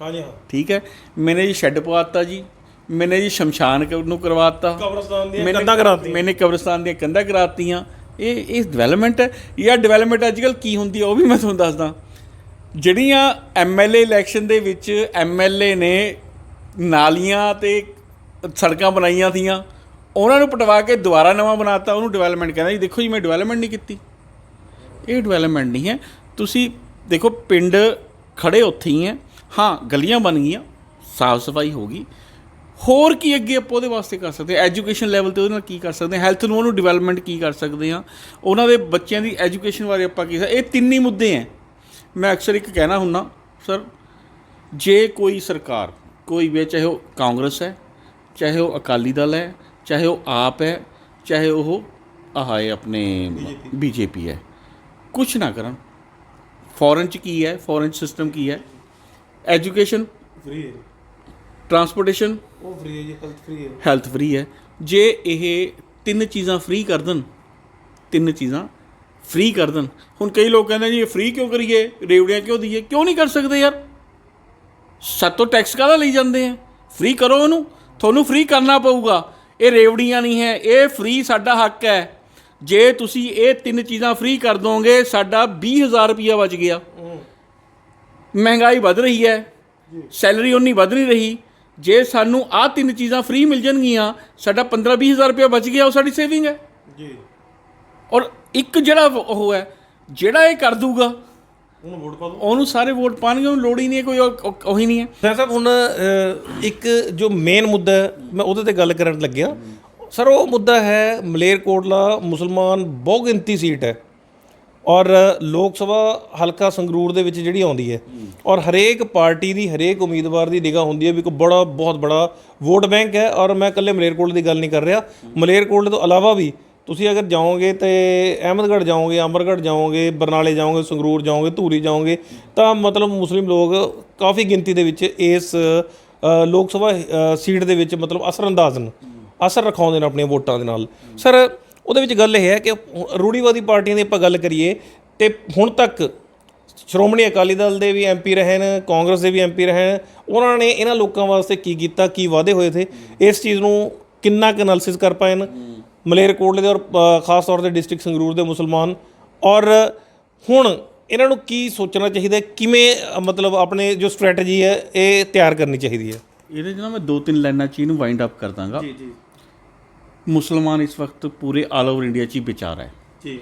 ਹਾਂਜੀ ਹਾਂ। ਠੀਕ ਹੈ? ਮੈਨੇ ਜੀ ਸ਼ੈੱਡ ਪਵਾਤਾ ਜੀ। ਮੈਨੇ ਜੀ ਸ਼ਮਸ਼ਾਨ ਨੂੰ ਕਰਵਾਤਾ। ਕਬਰਸਤਾਨ ਦੀਆਂ ਮੈਨੇ- ਕੰਧਾਂ ਕਰਾਤੀਆਂ। ਮੈਨੇ ਕਬਰਸਤਾਨ ਦੀਆਂ ਕੰਧਾਂ ਕਰਾਤੀਆਂ। ਇਹ ਇਹ ਡਿਵੈਲਪਮੈਂਟ ਹੈ? ਜਾਂ ਡਿਵੈਲਪਮੈਂਟ ਅੱਜਕੱਲ ਕੀ ਹੁੰਦੀ ਹੈ? ਉਹ ਵੀ ਮੈਂ ਤੁਹਾਨੂੰ ਦੱਸਦਾ। ਜਿਹੜੀਆਂ ਐਮਐਲਏ ਇਲੈਕਸ਼ਨ ਦੇ ਵਿੱਚ ਐਮਐਲਏ ਨੇ ਨਾਲੀਆਂ ਤੇ ਸੜਕਾਂ ਬਣਾਈਆਂ ਥੀਆਂ। ਉਹਨਾਂ ਨੂੰ ਪਟਵਾ ਕੇ ਦੁਬਾਰਾ ਨਵਾਂ ਬਣਾਤਾ, ਉਹਨੂੰ ਡਿਵੈਲਪਮੈਂਟ ਕਹਿੰਦਾ ਜੀ, ਦੇਖੋ ਜੀ, ਮੈਂ ਡਿਵੈਲਪਮੈਂਟ ਨਹੀਂ ਕੀਤੀ। ਇਹ ਡਿਵੈਲਪਮੈਂਟ ਨਹੀਂ ਹੈ। ਤੁਸੀਂ ਦੇਖੋ, ਪਿੰਡ ਖੜੇ ਉੱਥੇ ਹੀ ਹੈ। ਹਾਂ, ਗਲੀਆਂ ਬਣ ਗਈਆਂ, ਸਾਫ਼ ਸਫ਼ਾਈ ਹੋ ਗਈ। ਹੋਰ ਕੀ ਅੱਗੇ ਆਪਾਂ ਉਹਦੇ ਵਾਸਤੇ ਕਰ ਸਕਦੇ ਹਾਂ? ਐਜੂਕੇਸ਼ਨ ਲੈਵਲ ਤੇ ਉਹਦੇ ਨਾਲ ਕੀ ਕਰ ਸਕਦੇ ਹਾਂ? ਹੈਲਥ ਨੂੰ ਉਹਨੂੰ ਡਿਵੈਲਪਮੈਂਟ ਕੀ ਕਰ ਸਕਦੇ ਹਾਂ? ਉਹਨਾਂ ਦੇ ਬੱਚਿਆਂ ਦੀ ਐਜੂਕੇਸ਼ਨ ਬਾਰੇ ਆਪਾਂ ਕੀ ਇਹ ਤਿੰਨ ਹੀ ਮੁੱਦੇ ਹੈ। ਮੈਂ ਅਕਸਰ ਇੱਕ ਕਹਿਣਾ ਹੁੰਨਾ ਸਰ, ਜੇ ਕੋਈ ਸਰਕਾਰ ਕੋਈ ਵੀ ਚਾਹੇ ਉਹ ਕਾਂਗਰਸ ਹੈ ਚਾਹੇ ਉਹ ਅਕਾਲੀ ਦਲ ਹੈ ਚਾਹੇ ਉਹ ਆਪ ਹੈ ਚਾਹੇ ਉਹ ਆਹ ਹੈ ਆਪਣੇ ਬੀਜੇਪੀ। ਹੈ। ਕੁਛ ਨਾ ਕਰਨ। ਫੋਰਨ ਚ ਕੀ ਹੈ? ਫੋਰਨ ਸਿਸਟਮ ਕੀ ਹੈ? ਐਜੂਕੇਸ਼ਨ ਫ੍ਰੀ ਹੈ ਟਰਾਂਸਪੋਰਟੇਸ਼ਨ ਉਹ ਫ੍ਰੀ ਹੈ ਜੀ ਹੈਲਥ ਫ੍ਰੀ ਹੈ। ਹੈਲਥ ਫ੍ਰੀ ਹੈ। ਜੇ ਇਹ ਤਿੰਨ ਚੀਜ਼ਾਂ ਫ੍ਰੀ ਕਰ ਦੇਣ ਤਿੰਨ ਚੀਜ਼ਾਂ ਫ੍ਰੀ ਕਰ ਦੇਣ ਹੁਣ ਕਈ ਲੋਕ ਕਹਿੰਦੇ ਜੀ ਇਹ ਫ੍ਰੀ ਕਿਉਂ ਕਰੀਏ? ਰੇਵੜੀਆਂ ਕਿਉਂ ਦਈਏ? ਕਿਉਂ ਨਹੀਂ ਕਰ ਸਕਦੇ ਯਾਰ? ਸਾਤੋਂ ਟੈਕਸ ਕਾਹਦਾ ਲਈ ਜਾਂਦੇ ਆ? ਫ੍ਰੀ ਕਰੋ ਉਹਨੂੰ। ਤੁਹਾਨੂੰ ਫ੍ਰੀ ਕਰਨਾ ਪਊਗਾ। ਇਹ ਰੇਵੜੀਆਂ ਨਹੀਂ ਹੈ। ਇਹ ਫ੍ਰੀ ਸਾਡਾ ਹੱਕ ਹੈ। ਜੇ ਤੁਸੀਂ ਇਹ ਤਿੰਨ ਚੀਜ਼ਾਂ ਫ੍ਰੀ ਕਰ ਦੋਗੇ ਸਾਡਾ 20000 ਰੁਪਇਆ ਬਚ ਗਿਆ। ਮਹਿੰਗਾਈ ਵੱਧ ਰਹੀ ਹੈ। ਸੈਲਰੀ ਉਨੀ ਵੱਧ ਨਹੀਂ ਰਹੀ। ਜੇ ਸਾਨੂੰ ਆਹ ਤਿੰਨ ਚੀਜ਼ਾਂ ਫ੍ਰੀ ਮਿਲ ਜਾਣਗੀਆਂ ਸਾਡਾ 15 20000 ਰੁਪਇਆ ਬਚ ਗਿਆ ਉਹ ਸਾਡੀ ਸੇਵਿੰਗ ਹੈ। ਜੀ। ਔਰ ਇੱਕ ਜਿਹੜਾ ਉਹ ਹੈ ਜਿਹੜਾ ਇਹ ਕਰ ਦੂਗਾ ਉਹਨੂੰ ਵੋਟ ਪਾ ਦਿਓ। ਉਹਨੂੰ ਸਾਰੇ ਵੋਟ ਪਾਣਗੇ ਉਹਨੂੰ ਲੋੜ ਹੀ ਨਹੀਂ ਹੈ ਕੋਈ ਉਹ- ਨਹੀਂ ਹੈ। ਸਰ ਸਾਹਿਬ ਹੁਣ ਇੱਕ ਜੋ ਮੇਨ ਮੁੱਦਾ ਹੈ, ਮੈਂ ਉਹਦੇ ਤੇ ਗੱਲ ਕਰਨ ਲੱਗਿਆ। ਸਰ ਉਹ ਮੁੱਦਾ ਹੈ ਮਲੇਰਕੋਟਲਾ ਮੁਸਲਮਾਨ ਬਹੁਗਿਣਤੀ ਸੀਟ ਹੈ। ਔਰ ਲੋਕ ਸਭਾ ਹਲਕਾ ਸੰਗਰੂਰ ਦੇ ਵਿੱਚ ਜਿਹੜੀ ਆਉਂਦੀ ਹੈ। ਔਰ ਹਰੇਕ ਪਾਰਟੀ ਦੀ ਹਰੇਕ ਉਮੀਦਵਾਰ ਦੀ ਨਿਗਾਹ ਹੁੰਦੀ ਹੈ ਵੀ ਕੋਈ ਬੜਾ ਬਹੁਤ ਬੜਾ ਵੋਟ ਬੈਂਕ ਹੈ। ਔਰ ਮੈਂ ਇਕੱਲੇ ਮਲੇਰਕੋਟਲੇ ਦੀ ਗੱਲ ਨਹੀਂ ਕਰ ਰਿਹਾ। ਮਲੇਰਕੋਟਲੇ ਤੋਂ ਇਲਾਵਾ ਵੀ ਤੁਸੀਂ ਅਗਰ ਜਾਓਗੇ ਤੇ ਅਹਿਮਦਗੜ੍ਹ ਜਾਓਗੇ ਅੰਮ੍ਰਿਤਗੜ੍ਹ ਜਾਓਗੇ, ਬਰਨਾਲੇ ਜਾਓਗੇ, ਸੰਗਰੂਰ ਜਾਓਗੇ, ਧੂਰੀ ਜਾਓਗੇ, ਤਾਂ ਮਤਲਬ ਮੁਸਲਿਮ ਲੋਕ ਕਾਫੀ ਗਿਣਤੀ ਦੇ ਵਿੱਚ ਇਸ ਲੋਕ ਸਭਾ ਸੀਟ ਦੇ ਵਿੱਚ ਮਤਲਬ ਅਸਰਅੰਦਾਜ਼ ਨੇ। ਅਸਰ ਰਖਾਉਂਦੇ ਨੇ ਆਪਣੀਆਂ ਵੋਟਾਂ ਦੇ ਨਾਲ। ਸਰ, ਉਹਦੇ ਵਿੱਚ ਗੱਲ ਇਹ ਹੈ ਕਿ ਰੂੜੀਵਾਦੀ ਪਾਰਟੀਆਂ ਦੀ ਆਪਾਂ ਗੱਲ ਕਰੀਏ, ਤੇ ਹੁਣ ਤੱਕ ਸ਼੍ਰੋਮਣੀ ਅਕਾਲੀ ਦਲ ਦੇ ਵੀ ਐਮਪੀ ਰਹੇ ਨੇ, ਕਾਂਗਰਸ ਦੇ ਵੀ ਐਮਪੀ ਰਹੇ ਨੇ, ਉਹਨਾਂ ਨੇ ਇਹਨਾਂ ਲੋਕਾਂ ਵਾਸਤੇ ਕੀ ਕੀਤਾ, ਕੀ ਵਾਅਦੇ ਹੋਏ ਥੇ? ਇਸ ਚੀਜ਼ ਨੂੰ ਕਿੰਨਾ ਕੁ ਐਨਾਲਿਸਿਸ ਕਰ ਪਾਏ ਨੇ? ਮਲੇਰਕੋਟਲੇ ਦੇ ਔਰ ਖਾਸ ਤੌਰ ਤੇ ਡਿਸਟ੍ਰਿਕਟ ਸੰਗਰੂਰ ਦੇ ਮੁਸਲਮਾਨ। ਔਰ ਹੁਣ ਇਹਨਾਂ ਨੂੰ ਕੀ ਸੋਚਣਾ ਚਾਹੀਦਾ? ਕਿਵੇਂ ਮਤਲਬ ਆਪਣੇ ਜੋ ਸਟ੍ਰੈਟਜੀ ਹੈ ਇਹ ਤਿਆਰ ਕਰਨੀ ਚਾਹੀਦੀ ਹੈ? ਇਹਦੇ 'ਚ ਨਾ ਮੈਂ ਦੋ ਤਿੰਨ ਲਾਈਨਾਂ 'ਚ ਇਹਨੂੰ ਵਾਈਂਡ ਅਪ ਕਰ ਦਾਂਗਾ। ਜੀ ਜੀ। ਮੁਸਲਮਾਨ ਇਸ ਵਕਤ ਪੂਰੇ ਆਲ ਓਵਰ ਇੰਡੀਆ 'ਚ ਹੀ ਵਿਚਾਰ ਹੈ। ਜੀ।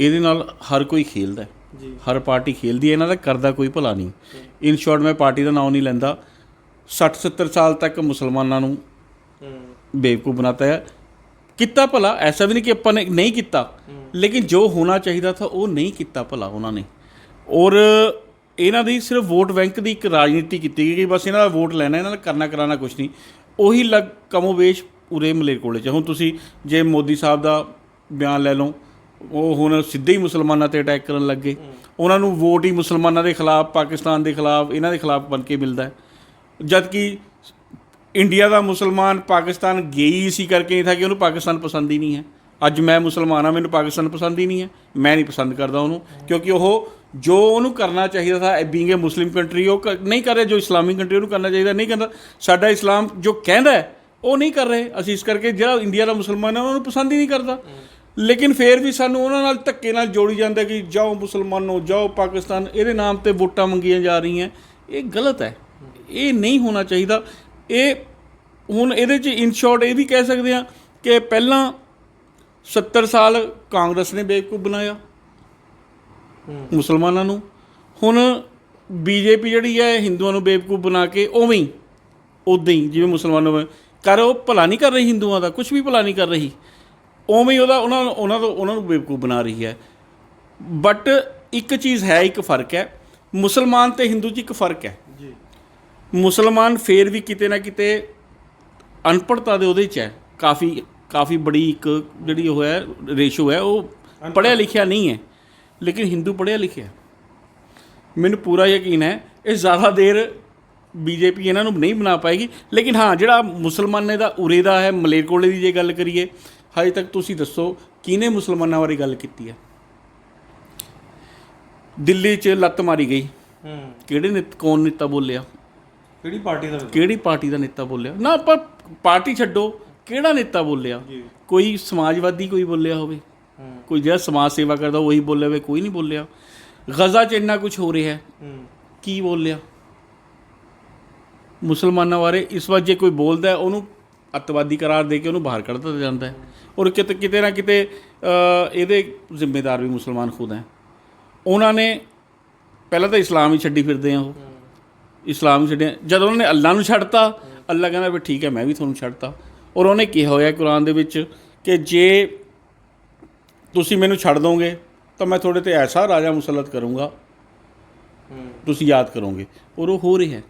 ਇਹਦੇ ਨਾਲ ਹਰ ਕੋਈ ਖੇਲਦਾ ਹੈ। ਜੀ। ਹਰ ਪਾਰਟੀ ਖੇਲਦੀ ਹੈ ਇਹਨਾਂ ਦਾ ਕਰਦਾ ਕੋਈ ਭਲਾ ਨਹੀਂ। ਇਨ ਸ਼ਾਰਟ ਮੈਂ ਪਾਰਟੀ ਦਾ ਨਾਮ ਨਹੀਂ ਲੈਂਦਾ। 60 70 ਸਾਲ ਤੱਕ ਮੁਸਲਮਾਨਾਂ ਨੂੰ ਬੇਵਕੂਫ ਬਣਾਤਾ ਹੈ। ਕੀਤਾ ਭਲਾ, ਐਸਾ ਵੀ ਨਹੀਂ ਕਿ ਆਪਾਂ ਨੇ ਨਹੀਂ ਕੀਤਾ। ਲੇਕਿਨ ਜੋ ਹੋਣਾ ਚਾਹੀਦਾ ਥਾ, ਉਹ ਨਹੀਂ ਕੀਤਾ ਭਲਾ ਉਹਨਾਂ ਨੇ। ਔਰ ਇਹਨਾਂ ਦੀ ਸਿਰਫ ਵੋਟ ਬੈਂਕ ਦੀ ਇੱਕ ਰਾਜਨੀਤੀ ਕੀਤੀ ਗਈ ਕਿ ਬਸ ਇਹਨਾਂ ਦਾ ਵੋਟ ਲੈਣਾ, ਇਹਨਾਂ ਦਾ ਕਰਨਾ ਕਰਾਣਾ ਕੁਝ ਨਹੀਂ। ਉਹੀ ਲੱਗ ਕਮੋਵੇਸ਼ ਪੂਰੇ ਮਲੇਰਕੋਟਲੇ ਚ। ਹੁਣ ਤੁਸੀਂ ਜੇ ਮੋਦੀ ਸਾਹਿਬ ਦਾ ਬਿਆਨ ਲੈ ਲਓ, ਉਹ ਹੁਣ ਸਿੱਧੇ ਹੀ ਮੁਸਲਮਾਨਾਂ ਤੇ ਅਟੈਕ ਕਰਨ ਲੱਗੇ। ਉਹਨਾਂ ਨੂੰ ਵੋਟ ਹੀ ਮੁਸਲਮਾਨਾਂ ਦੇ ਖਿਲਾਫ, ਪਾਕਿਸਤਾਨ ਦੇ ਖਿਲਾਫ, ਇਹਨਾਂ ਦੇ ਖਿਲਾਫ ਬਣ ਕੇ ਮਿਲਦਾ ਹੈ। ਜਦ ਕਿ ਇੰਡੀਆ ਦਾ ਮੁਸਲਮਾਨ ਪਾਕਿਸਤਾਨ ਗਈ ਇਸੀ ਕਰਕੇ ਨਹੀਂ ਥਾ ਕਿ ਉਹਨੂੰ ਪਾਕਿਸਤਾਨ ਪਸੰਦ ਹੀ ਨਹੀਂ ਹੈ। ਅੱਜ ਮੈਂ ਮੁਸਲਮਾਨ ਹਾਂ, ਮੈਨੂੰ ਪਾਕਿਸਤਾਨ ਪਸੰਦ ਹੀ ਨਹੀਂ ਹੈ। ਮੈਂ ਨਹੀਂ ਪਸੰਦ ਕਰਦਾ ਉਹਨੂੰ, ਕਿਉਂਕਿ ਉਹ ਜੋ ਉਹਨੂੰ ਕਰਨਾ ਚਾਹੀਦਾ ਥਾ ਬੀਇੰਗ ਏ ਮੁਸਲਿਮ ਕੰਟਰੀ ਉਹ ਕ- ਨਹੀਂ ਕਰ ਰਿਹਾ, ਜੋ ਇਸਲਾਮਿਕ ਕੰਟਰੀ ਉਹਨੂੰ ਕਰਨਾ ਚਾਹੀਦਾ, ਨਹੀਂ ਕਰਦਾ ਸਾਡਾ ਇਸਲਾਮ ਜੋ ਕਹਿੰਦਾ ਹੈ, ਉਹ ਨਹੀਂ ਕਰ ਰਹੇ। ਅਸੀਂ ਇਸ ਕਰਕੇ ਜਿਹੜਾ ਇੰਡੀਆ ਦਾ ਮੁਸਲਮਾਨ ਹੈ, ਉਹਨਾਂ ਨੂੰ ਪਸੰਦ ਹੀ ਨਹੀਂ ਕਰਦਾ। ਲੇਕਿਨ ਫੇਰ ਵੀ ਸਾਨੂੰ ਉਹਨਾਂ ਨਾਲ ਧੱਕੇ ਨਾਲ ਜੋੜੀ ਜਾਂਦਾ ਕਿ ਜਾਓ ਮੁਸਲਮਾਨੋ, ਜਾਓ ਪਾਕਿਸਤਾਨ, ਇਹਦੇ ਨਾਮ ਤੇ ਵੋਟਾਂ ਮੰਗੀਆਂ ਜਾ ਰਹੀਆਂ। ਇਹ ਗਲਤ ਹੈ। ਇਹ ਨਹੀਂ ਹੋਣਾ ਚਾਹੀਦਾ। ਇਹ ਹੁਣ ਇਹਦੇ ਚ ਇਨ ਸ਼ਾਰਟ ਇਹ ਵੀ ਕਹਿ ਸਕਦੇ ਆ ਕਿ ਪਹਿਲਾਂ 70 ਸਾਲ ਕਾਂਗਰਸ ਨੇ ਬੇਵਕੂਫ ਬਣਾਇਆ। ਮੁਸਲਮਾਨਾਂ ਨੂੰ। ਹੁਣ ਬੀਜੇਪੀ ਜਿਹੜੀ ਹੈ ਹਿੰਦੂਆਂ ਨੂੰ ਬੇਵਕੂਫ ਬਣਾ ਕੇ ਉਵੇਂ ਹੀ ਉਦਾਂ ਹੀ ਜਿਵੇਂ ਮੁਸਲਮਾਨਾਂ ਨੂੰ ਕਰ ਉਹ ਭਲਾ ਨਹੀਂ ਕਰ ਰਹੀ ਹਿੰਦੂਆਂ ਦਾ ਕੁਝ ਵੀ ਭਲਾ ਨਹੀਂ ਕਰ ਰਹੀ। ਉਵੇਂ ਹੀ ਉਹਦਾ ਉਹਨਾਂ ਉਹਨਾਂ ਤੋਂ ਉਹਨਾਂ ਨੂੰ ਬੇਵਕੂਫ ਬਣਾ ਰਹੀ ਹੈ। ਬਟ ਇੱਕ ਚੀਜ਼ ਹੈ ਇੱਕ ਫ਼ਰਕ ਹੈ। ਮੁਸਲਮਾਨ ਤੇ ਹਿੰਦੂ 'ਚ ਇੱਕ ਫ਼ਰਕ ਹੈ। ਮੁਸਲਮਾਨ ਫੇਰ ਵੀ ਕਿਤੇ ਨਾ ਕਿਤੇ ਅਨਪੜਤਾ ਦੇ ਉਹਦੇ 'ਚ ਹੈ। ਕਾਫੀ ਕਾਫੀ ਬੜੀ ਇੱਕ ਜਿਹੜੀ ਉਹ ਹੈ ਰੇਸ਼ੋ ਹੈ ਉਹ ਪੜ੍ਹਿਆ ਲਿਖਿਆ ਨਹੀਂ ਹੈ ਲੇਕਿਨ ਹਿੰਦੂ ਪੜ੍ਹਿਆ ਲਿਖਿਆ। ਮੈਨੂੰ ਪੂਰਾ ਯਕੀਨ ਹੈ ਇਹ ਜ਼ਿਆਦਾ ਦੇਰ ਬੀਜੇਪੀ ਇਹਨਾਂ ਨੂੰ ਨਹੀਂ ਬਣਾ ਪਾਏਗੀ। ਲੇਕਿਨ ਹਾਂ ਜਿਹੜਾ ਮੁਸਲਮਾਨੇ ਦਾ ਉਰੇ ਦਾ ਹੈ ਮਲੇਰਕੋਟਲੇ ਦੀ ਜੇ ਗੱਲ ਕਰੀਏ ਹਜੇ ਤੱਕ ਤੁਸੀਂ ਦੱਸੋ ਕਿਹਨੇ ਮੁਸਲਮਾਨਾਂ ਬਾਰੇ ਗੱਲ ਕੀਤੀ ਹੈ? ਦਿੱਲੀ 'ਚ ਲੱਤ ਮਾਰੀ ਗਈ। ਹੂੰ। ਕਿਹੜੇ ਨਿਤ ਕੌਣ ਨੇਤਾ ਬੋਲਿਆ? ਕਿਹੜੀ ਪਾਰਟੀ ਦਾ ਕਿਹੜੀ ਪਾਰਟੀ ਦਾ ਨੇਤਾ ਬੋਲਿਆ? ਨਾ ਆਪਾਂ ਪਾਰਟੀ ਛੱਡੋ। ਕਿਹੜਾ ਨੇਤਾ ਬੋਲਿਆ? ਕੋਈ ਸਮਾਜਵਾਦੀ ਕੋਈ ਬੋਲਿਆ ਹੋਵੇ। ਕੋਈ ਜਿਹੜਾ ਸਮਾਜ ਸੇਵਾ ਕਰਦਾ ਉਹੀ ਬੋਲਿਆ ਹੋਵੇ ਕੋਈ ਨਹੀਂ ਬੋਲਿਆ। ਗਜ਼ਾ 'ਚ ਇੰਨਾ ਕੁਝ ਹੋ ਰਿਹਾ। ਹੈ। ਕੀ ਬੋਲਿਆ? ਮੁਸਲਮਾਨਾਂ ਬਾਰੇ ਇਸ ਵਾਰ ਜੇ ਕੋਈ ਬੋਲਦਾ ਉਹਨੂੰ ਅੱਤਵਾਦੀ ਕਰਾਰ ਦੇ ਕੇ ਉਹਨੂੰ ਬਾਹਰ ਕੱਢ ਦਿੱਤਾ ਜਾਂਦਾ ਹੈ। ਔਰ ਕਿਤੇ ਕਿਤੇ ਨਾ ਕਿਤੇ ਇਹਦੇ ਜ਼ਿੰਮੇਦਾਰ ਵੀ ਮੁਸਲਮਾਨ ਖੁਦ ਹੈ। ਉਹਨਾਂ ਨੇ ਪਹਿਲਾਂ ਤਾਂ ਇਸਲਾਮ ਹੀ ਛੱਡੀ ਫਿਰਦੇ ਆ ਉਹ। ਇਸਲਾਮ ਛੱਡਿਆ। ਜਦੋਂ ਉਹਨਾਂ ਨੇ ਅੱਲਾ ਨੂੰ ਛੱਡਤਾ, ਅੱਲਾ ਕਹਿੰਦਾ ਵੀ ਠੀਕ ਹੈ, ਮੈਂ ਵੀ ਤੁਹਾਨੂੰ ਛੱਡਤਾ। ਔਰ ਉਹਨੇ ਕਿਹਾ ਹੋਇਆ ਕੁਰਾਨ ਦੇ ਵਿੱਚ ਕਿ ਜੇ ਤੁਸੀਂ ਮੈਨੂੰ ਛੱਡ ਦੋਗੇ, ਤਾਂ ਮੈਂ ਤੁਹਾਡੇ ਤੇ ਐਸਾ ਰਾਜਾ ਮੁਸਲਤ ਕਰੂੰਗਾ। ਤੁਸੀਂ ਯਾਦ ਕਰੋਗੇ। ਔਰ ਉਹ ਹੋ ਰਿਹਾ ਹੈ।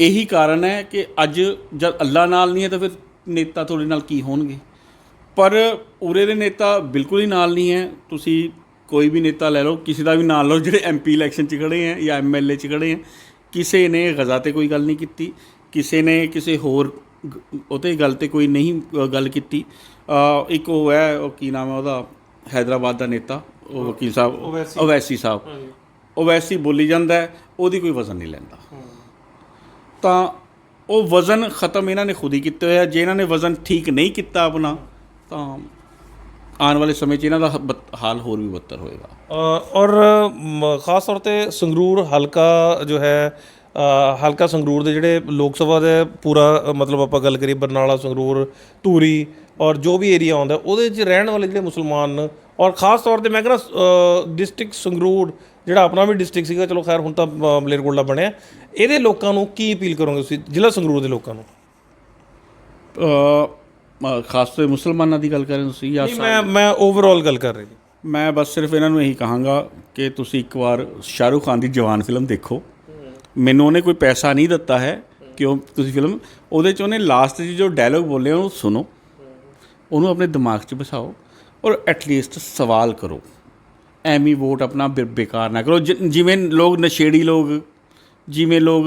ਇਹੀ ਕਾਰਨ ਹੈ ਕਿ ਅੱਜ ਜਦ ਅੱਲਾ ਨਾਲ ਨਹੀਂ ਹੈ, ਤਾਂ ਫਿਰ ਨੇਤਾ ਤੁਹਾਡੇ ਨਾਲ ਕੀ ਹੋਣਗੇ? ਪਰ ਉਰੇ ਦੇ ਨੇਤਾ ਬਿਲਕੁਲ ਹੀ ਨਾਲ ਨਹੀਂ ਹੈ। ਤੁਸੀਂ ਕੋਈ ਵੀ ਨੇਤਾ ਲੈ ਲਓ, ਕਿਸੇ ਦਾ ਵੀ ਨਾਲ ਲਓ, ਜਿਹੜੇ ਐਮਪੀ ਇਲੈਕਸ਼ਨ 'ਚ ਖੜੇ ਹੈ ਜਾਂ ਐਮਐਲਏ 'ਚ ਖੜੇ ਹੈ। ਕਿਸੇ ਨੇ ਗਜ਼ਾ ਤੇ ਕੋਈ ਗੱਲ ਨਹੀਂ ਕੀਤੀ ਕਿਸੇ ਨੇ ਕਿਸੇ ਹੋਰ ਗ- ਉਹ 'ਤੇ ਗੱਲ ਤੇ ਕੋਈ ਨਹੀਂ ਗੱਲ ਕੀਤੀ। ਇੱਕ ਉਹ ਹੈ ਉਹ ਕੀ ਨਾਮ ਹੈ ਉਹਦਾ ਹੈਦਰਾਬਾਦ ਦਾ ਨੇਤਾ ਉਹ ਵਕੀਲ ਸਾਹਿਬ ਓਵੈਸੀ। ਓਵੈਸੀ ਸਾਹਿਬ। ਹਾਂਜੀ। ਉਹ ਵੈਸੀ ਬੋਲੀ ਜਾਂਦਾ ਹੈ ਉਹਦੀ ਕੋਈ ਵਜ਼ਨ ਨਹੀਂ ਲੈਂਦਾ। ਤਾਂ ਉਹ ਵਜ਼ਨ ਖਤਮ ਇਹਨਾਂ ਨੇ ਖੁਦ ਹੀ ਕੀਤੇ ਹੋਇਆ ਜੇ ਇਹਨਾਂ ਨੇ ਵਜ਼ਨ ਠੀਕ ਨਹੀਂ ਕੀਤਾ ਆਪਣਾ ਤਾਂ ਆਉਣ ਵਾਲੇ ਸਮੇਂ 'ਚ ਇਹਨਾਂ ਦਾ ਬਦ- ਹਾਲ ਹੋਰ ਵੀ ਬੱਤਰ ਹੋਏਗਾ। ਔਰ ਮ, ਖਾਸ ਤੌਰ ਤੇ ਸੰਗਰੂਰ ਹਲਕਾ ਜੋ ਹੈ ਅ, ਹਲਕਾ ਸੰਗਰੂਰ ਦੇ ਜਿਹੜੇ ਲੋਕ ਸਭਾ ਦੇ ਪੂਰਾ ਅ, ਮਤਲਬ ਆਪਾਂ ਗੱਲ ਕਰੀਏ ਬਰਨਾਲਾ ਸੰਗਰੂਰ ਧੂਰੀ ਔਰ ਜੋ ਵੀ ਏਰੀਆ ਆਉਂਦਾ ਉਹਦੇ 'ਚ ਰਹਿਣ ਵਾਲੇ ਜਿਹੜੇ ਮੁਸਲਮਾਨ ਨੇ ਔਰ ਖਾਸ ਤੌਰ ਤੇ ਮੈਂ ਕਹਿੰਦਾ ਡਿਸਟ੍ਰਿਕਟ ਸੰਗਰੂਰ ਜਿਹੜਾ ਆਪਣਾ ਵੀ ਡਿਸਟ੍ਰਿਕਟ ਸੀਗਾ ਚਲੋ ਖੈਰ ਹੁਣ ਤਾਂ ਅ, ਮਲੇਰਕੋਟਲਾ ਬਣਿਆ ਇਹਦੇ ਲੋਕਾਂ ਨੂੰ ਕੀ ਅਪੀਲ ਕਰੋਗੇ ਤੁਸੀਂ ਜ਼ਿਲ੍ਹਾ ਸੰਗਰੂਰ ਦੇ ਲੋਕਾਂ ਨੂੰ? ਅ, ਖਾਸ ਤੌਰ ਤੇ ਮੁਸਲਮਾਨਾਂ ਦੀ ਗੱਲ ਕরেं ਤੁਸੀਂ ਜਾਂ ਨਹੀਂ ਮੈਂ ਮੈਂ ਓਵਰਆਲ ਗੱਲ ਕਰ ਰਹੀ ਮੈਂ ਬਸ ਸਿਰਫ ਇਹਨਾਂ ਨੂੰ ਇਹੀ ਕਹਾਂਗਾ ਕਿ ਤੁਸੀਂ ਇੱਕ ਵਾਰ ਸ਼ਾਹਰੁਖ ਖਾਨ ਦੀ ਜਵਾਨ ਫਿਲਮ ਦੇਖੋ। ਮੈਨੂੰ ਉਹਨੇ ਕੋਈ ਪੈਸਾ ਨਹੀਂ ਦਿੱਤਾ ਹੈ ਕਿਉਂ ਤੁਸੀਂ ਫਿਲਮ ਉਹਦੇ 'ਚ ਉਹਨੇ ਲਾਸਟ 'ਚ ਜੋ ਡਾਇਲੋਗ ਬੋਲੇ ਉਹਨੂੰ ਸੁਣੋ। ਉਹਨੂੰ ਆਪਣੇ ਦਿਮਾਗ 'ਚ ਬਿਠਾਓ ਔਰ ਐਟਲੀਸਟ ਸਵਾਲ ਕਰੋ। ਐਵੇਂ ਵੋਟ ਆਪਣਾ ਬੇਕਾਰ ਨਾ ਕਰੋ। ਜਿਵੇਂ ਲੋਕ ਨਸ਼ੇੜੀ ਲੋਕ ਜਿਵੇਂ ਲੋਕ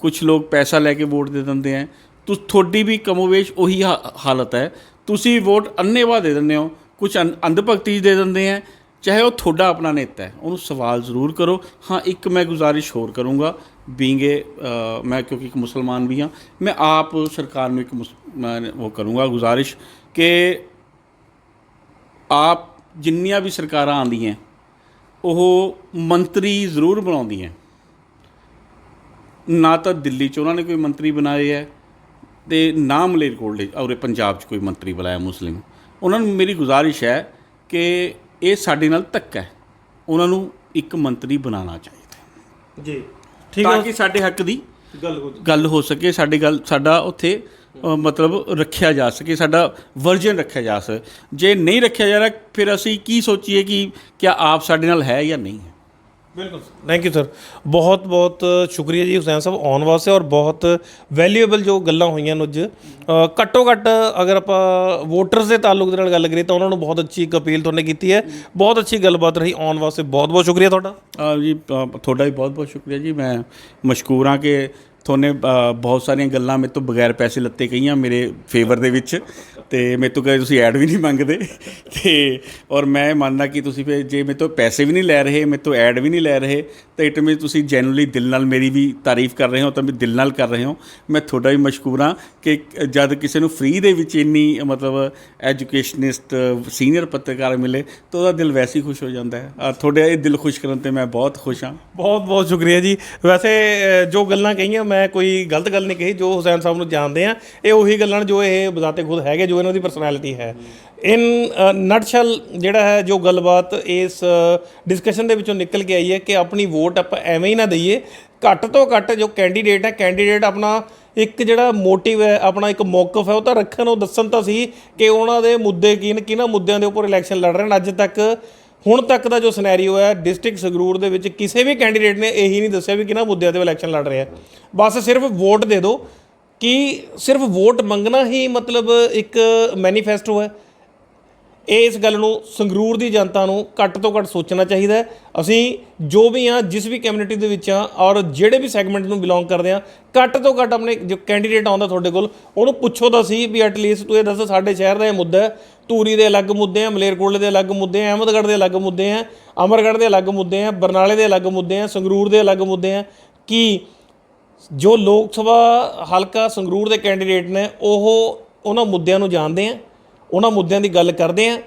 ਕੁਝ ਲੋਕ ਪੈਸਾ ਲੈ ਕੇ ਵੋਟ ਦੇ ਦਿੰਦੇ ਆ ਤੁ ਤੁਹਾਡੀ ਵੀ ਕਮੋਵੇਸ਼ ਉਹੀ ਹਾਲਤ ਹੈ। ਤੁਸੀਂ ਵੋਟ ਅੰਨੇਵਾਹ ਦੇ ਦਿੰਦੇ ਹੋ ਕੁਝ ਅੰਧ ਭਗਤੀ 'ਚ ਦੇ ਦਿੰਦੇ ਆ ਚਾਹੇ ਉਹ ਤੁਹਾਡਾ ਆਪਣਾ ਨੇਤਾ ਹੈ। ਉਹਨੂੰ ਸਵਾਲ ਜ਼ਰੂਰ ਕਰੋ। ਹਾਂ, ਇੱਕ ਮੈਂ ਗੁਜ਼ਾਰਿਸ਼ ਹੋਰ ਕਰੂੰਗਾ। ਬੀਂਗ ਮੈਂ ਕਿਉਂਕਿ ਇੱਕ ਮੁਸਲਮਾਨ ਵੀ ਹਾਂ, ਮੈਂ ਆਪ ਸਰਕਾਰ ਨੂੰ ਇੱਕ ਮੁਸ- ਮੈਂ ਉਹ ਕਰੂੰਗਾ ਗੁਜ਼ਾਰਿਸ਼ ਕਿ ਆਪ ਜਿੰਨੀਆਂ ਵੀ ਸਰਕਾਰਾਂ ਆਉਂਦੀਆਂ, ਉਹ ਮੰਤਰੀ ਜ਼ਰੂਰ ਬਣਾਉਂਦੀਆਂ। ਨਾ ਤਾਂ ਦਿੱਲੀ 'ਚ ਉਹਨਾਂ ਨੇ ਕੋਈ ਮੰਤਰੀ ਬਣਾਏ ਹੈ ਤੇ ਨਾ ਮਲੇਰਕੋਟਲੇ ਔਰੇ ਪੰਜਾਬ 'ਚ ਕੋਈ ਮੰਤਰੀ ਬੁਲਾਇਆ ਮੁਸਲਿਮ। ਉਹਨਾਂ ਨੂੰ ਮੇਰੀ ਗੁਜ਼ਾਰਿਸ਼ ਹੈ ਕਿ ਇਹ ਸਾਡੇ ਨਾਲ ਧੱਕਾ ਹੈ। ਉਹਨਾਂ ਨੂੰ ਇੱਕ ਮੰਤਰੀ ਬਣਾਉਣਾ ਚਾਹੀਦਾ ਜੀ। ਤਾਂ ਕਿ ਸਾਡੇ ਹੱਕ ਦੀ ਗੱਲ ਹੋ ਗੱਲ ਹੋ ਸਕੇ ਸਾਡੀ ਗੱਲ ਸਾਡਾ ਉੱਥੇ ਮਤਲਬ ਰੱਖਿਆ ਜਾ ਸਕੇ ਸਾਡਾ ਵਰਜਨ ਰੱਖਿਆ ਜਾ ਸਕੇ। ਜੇ ਨਹੀਂ ਰੱਖਿਆ ਜਾ ਰਿਹਾ ਫਿਰ ਅਸੀਂ ਕੀ ਸੋਚੀਏ ਕਿ ਕਿਆ ਆਪ ਸਾਡੇ ਨਾਲ ਹੈ ਜਾਂ ਨਹੀਂ ਹੈ। ਬਿਲਕੁਲ ਥੈਂਕ ਯੂ ਸਰ ਬਹੁਤ ਬਹੁਤ ਸ਼ੁਕਰੀਆ ਜੀ ਹੁਸੈਨ ਸਾਹਿਬ ਆਉਣ ਵਾਸਤੇ ਔਰ ਬਹੁਤ ਵੈਲਿਊਏਬਲ ਜੋ ਗੱਲਾਂ ਹੋਈਆਂ ਨੇ ਅੱਜ। ਅ, ਘੱਟੋ ਘੱਟ ਅਗਰ ਆਪਾਂ ਵੋਟਰਸ ਦੇ ਤਾਲੁਕ ਦੇ ਨਾਲ ਗੱਲ ਕਰੀਏ ਤਾਂ ਉਹਨਾਂ ਨੂੰ ਬਹੁਤ ਅੱਛੀ ਇੱਕ ਅਪੀਲ ਤੁਹਾਨੇ ਕੀਤੀ ਹੈ। ਬਹੁਤ ਅੱਛੀ ਗੱਲਬਾਤ ਰਹੀ ਆਉਣ ਵਾਸਤੇ। ਬਹੁਤ ਬਹੁਤ ਸ਼ੁਕਰੀਆ ਤੁਹਾਡਾ। ਜੀ ਤੁਹਾਡਾ ਵੀ ਬਹੁਤ ਬਹੁਤ ਸ਼ੁਕਰੀਆ ਜੀ। ਮੈਂ ਮਸ਼ਕੂਰ ਹਾਂ ਕਿ ਤੁਹਾਨੇ ਬਹੁਤ ਸਾਰੀਆਂ ਗੱਲਾਂ ਮੇਰੇ ਤੋਂ ਬਗੈਰ ਪੈਸੇ ਲੱਤੇ ਕਹੀਆਂ ਮੇਰੇ ਫੇਵਰ ਦੇ ਵਿੱਚ ਤੇ ਮੇਰੇ ਤੋਂ ਕਦੇ ਤੁਸੀਂ ਐਡ ਵੀ ਨਹੀਂ ਮੰਗਦੇ। ਤੇ ਔਰ ਮੈਂ ਮੰਨਦਾ ਕਿ ਤੁਸੀਂ ਫਿਰ ਜੇ ਮੇਰੇ ਤੋਂ ਪੈਸੇ ਵੀ ਨਹੀਂ ਲੈ ਰਹੇ ਮੇਰੇ ਤੋਂ ਐਡ ਵੀ ਨਹੀਂ ਲੈ ਰਹੇ ਤਾਂ ਇਟ ਮੀਨ ਤੁਸੀਂ ਜੈਨੂਅਲੀ ਦਿਲ ਨਾਲ ਮੇਰੀ ਵੀ ਤਾਰੀਫ ਕਰ ਰਹੇ ਹੋ ਤਾਂ ਵੀ ਦਿਲ ਨਾਲ ਕਰ ਰਹੇ ਹੋ। ਮੈਂ ਤੁਹਾਡਾ ਵੀ ਮਸ਼ਕੂਰ ਹਾਂ ਕਿ ਜਦ ਕਿਸੇ ਨੂੰ ਫ੍ਰੀ ਦੇ ਵਿੱਚ ਇੰਨੀ ਮਤਲਬ ਐਜੂਕੇਸ਼ਨਿਸਟ ਸੀਨੀਅਰ ਪੱਤਰਕਾਰ ਮਿਲੇ ਤਾਂ ਉਹਦਾ ਦਿਲ ਵੈਸੇ ਹੀ ਖੁਸ਼ ਹੋ ਜਾਂਦਾ ਹੈ। ਅ, ਤੁਹਾਡੇ ਇਹ ਦਿਲ ਖੁਸ਼ ਕਰਨ ਤੇ ਮੈਂ ਬਹੁਤ ਖੁਸ਼ ਹਾਂ। ਬਹੁਤ ਬਹੁਤ ਸ਼ੁਕਰੀਆ ਜੀ। ਵੈਸੇ ਜੋ ਗੱਲਾਂ ਕਹੀਆਂ ਮੈਂ ਕੋਈ ਗਲਤ ਗੱਲ ਨਹੀਂ ਕਹੀ, ਜੋ ਹੁਸੈਨ ਸਾਹਿਬ ਨੂੰ ਜਾਣਦੇ ਆ, ਇਹ ਉਹੀ ਗੱਲਾਂ ਜੋ ਇਹ ਬਜ਼ਾਤੇ ਖੁਦ ਹੈਗੇ, ਜੋ ਇਹਨਾਂ ਦੀ ਪਰਸਨੈਲਿਟੀ ਹੈ। ਇਨ ਨਟਸ਼ਲ ਜਿਹੜਾ ਹੈ, ਜੋ ਗੱਲਬਾਤ ਇਸ ਡਿਸਕਸ਼ਨ ਦੇ ਵਿੱਚੋਂ ਨਿਕਲ ਕੇ ਆਈ ਹੈ ਕਿ ਆਪਣੀ ਵੋਟ ਆਪਾਂ ਐਵੇਂ ਹੀ ਨਾ ਦਈਏ, ਘੱਟ ਤੋਂ ਘੱਟ ਜੋ ਕੈਂਡੀਡੇਟ ਹੈ ਕੈਂਡੀਡੇਟ ਆਪਣਾ ਇੱਕ ਜਿਹੜਾ ਮੋਟਿਵ ਹੈ, ਆਪਣਾ ਇੱਕ ਮੌਕਫ ਹੈ, ਉਹ ਤਾਂ ਰੱਖਣ, ਉਹ ਦੱਸਣ ਤਾਂ ਸੀ ਕਿ ਉਹਨਾਂ ਦੇ ਮੁੱਦੇ ਕੀ ਨੇ, ਕਿਹਨਾਂ ਮੁੱਦਿਆਂ ਦੇ ਉੱਪਰ ਇਲੈਕਸ਼ਨ ਲੜ ਰਹੇ ਨੇ। ਅੱਜ ਤੱਕ ਹੁਣ ਤੱਕ ਦਾ ਜੋ ਸਿਨੈਰੀਓ ਹੈ ਡਿਸਟ੍ਰਿਕਟ ਸੰਗਰੂਰ ਦੇ ਵਿੱਚ ਕਿਸੇ ਵੀ ਕੈਂਡੀਡੇਟ ਨੇ ਇਹੀ ਨਹੀਂ ਦੱਸਿਆ ਵੀ ਕਿਹਨਾਂ ਮੁੱਦਿਆਂ ਤੇ ਇਲੈਕਸ਼ਨ ਲੜ ਰਿਹਾ। ਬਸ ਸਿਰਫ ਵੋਟ ਦੇ ਦਿਓ ਕਿ ਸਿਰਫ ਵੋਟ ਮੰਗਣਾ ਹੀ ਮਤਲਬ ਇੱਕ ਮੈਨੀਫੈਸਟੋ ਹੈ। ਇਸ ਗੱਲ ਨੂੰ ਸੰਗਰੂਰ ਦੀ ਜਨਤਾ ਨੂੰ ਘੱਟ ਤੋਂ ਘੱਟ ਸੋਚਣਾ ਚਾਹੀਦਾ ਹੈ। ਅਸੀਂ ਜੋ ਵੀ ਆ ਜਿਸ ਵੀ ਕਮਿਊਨਿਟੀ ਦੇ ਵਿੱਚ ਆ ਔਰ ਜਿਹੜੇ ਵੀ ਸੈਗਮੈਂਟ ਨੂੰ ਬਿਲੋਂਗ ਕਰਦੇ ਆ ਘੱਟ ਤੋਂ ਘੱਟ ਆਪਣੇ ਜੋ ਕੈਂਡੀਡੇਟ ਆਉਂਦਾ ਤੁਹਾਡੇ ਕੋਲ, ਉਹਨੂੰ ਪੁੱਛੋ ਤਾਂ ਸੀ ਵੀ ਐਟਲੀਸਟ ਤੂੰ ਇਹ ਦੱਸ, ਸਾਡੇ ਸ਼ਹਿਰ ਦਾ ਇਹ ਮੁੱਦਾ ਹੈ। ਧੂਰੀ ਦੇ ਅਲੱਗ ਮੁੱਦੇ ਆ ਮਲੇਰਕੋਟਲੇ ਦੇ ਅਲੱਗ ਮੁੱਦੇ ਆ ਅਹਿਮਦਗੜ੍ਹ ਦੇ ਅਲੱਗ ਮੁੱਦੇ ਆ ਅਮਰਗੜ੍ਹ ਦੇ ਅਲੱਗ ਮੁੱਦੇ ਆ ਬਰਨਾਲੇ ਦੇ ਅਲੱਗ ਮੁੱਦੇ ਆ ਸੰਗਰੂਰ ਦੇ ਅਲੱਗ ਮੁੱਦੇ ਆ ਕਿ ਜੋ ਲੋਕ ਸਭਾ ਹਲਕਾ ਸੰਗਰੂਰ ਦੇ ਕੈਂਡੀਡੇਟ ਨੇ, ਉਹ ਉਹਨਾਂ ਮੁੱਦਿਆਂ ਨੂੰ ਜਾਣਦੇ ਆ ਉਹਨਾਂ ਮੁੱਦਿਆਂ ਦੀ ਗੱਲ ਕਰਦੇ ਆ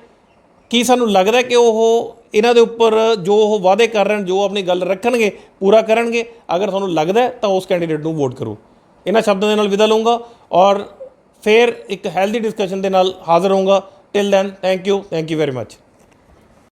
ਕੀ ਸਾਨੂੰ ਲੱਗਦਾ ਕਿ ਉਹ ਇਹਨਾਂ ਦੇ ਉੱਪਰ ਜੋ ਉਹ ਵਾਅਦੇ ਕਰ ਰਹੇ ਨੇ ਜੋ ਆਪਣੀ ਗੱਲ ਰੱਖਣਗੇ, ਪੂਰਾ ਕਰਨਗੇ? ਅਗਰ ਤੁਹਾਨੂੰ ਲੱਗਦਾ ਤਾਂ ਉਸ ਕੈਂਡੀਡੇਟ ਨੂੰ ਵੋਟ ਕਰੋ। ਇਹਨਾਂ ਸ਼ਬਦਾਂ ਦੇ ਨਾਲ ਵਿਦਾ ਲਵਾਂਗਾ ਔਰ ਫਿਰ ਇੱਕ ਹੈਲਦੀ ਡਿਸਕਸ਼ਨ ਦੇ ਨਾਲ ਹਾਜ਼ਰ ਹੋਊਂਗਾ। Till then thank you thank you very much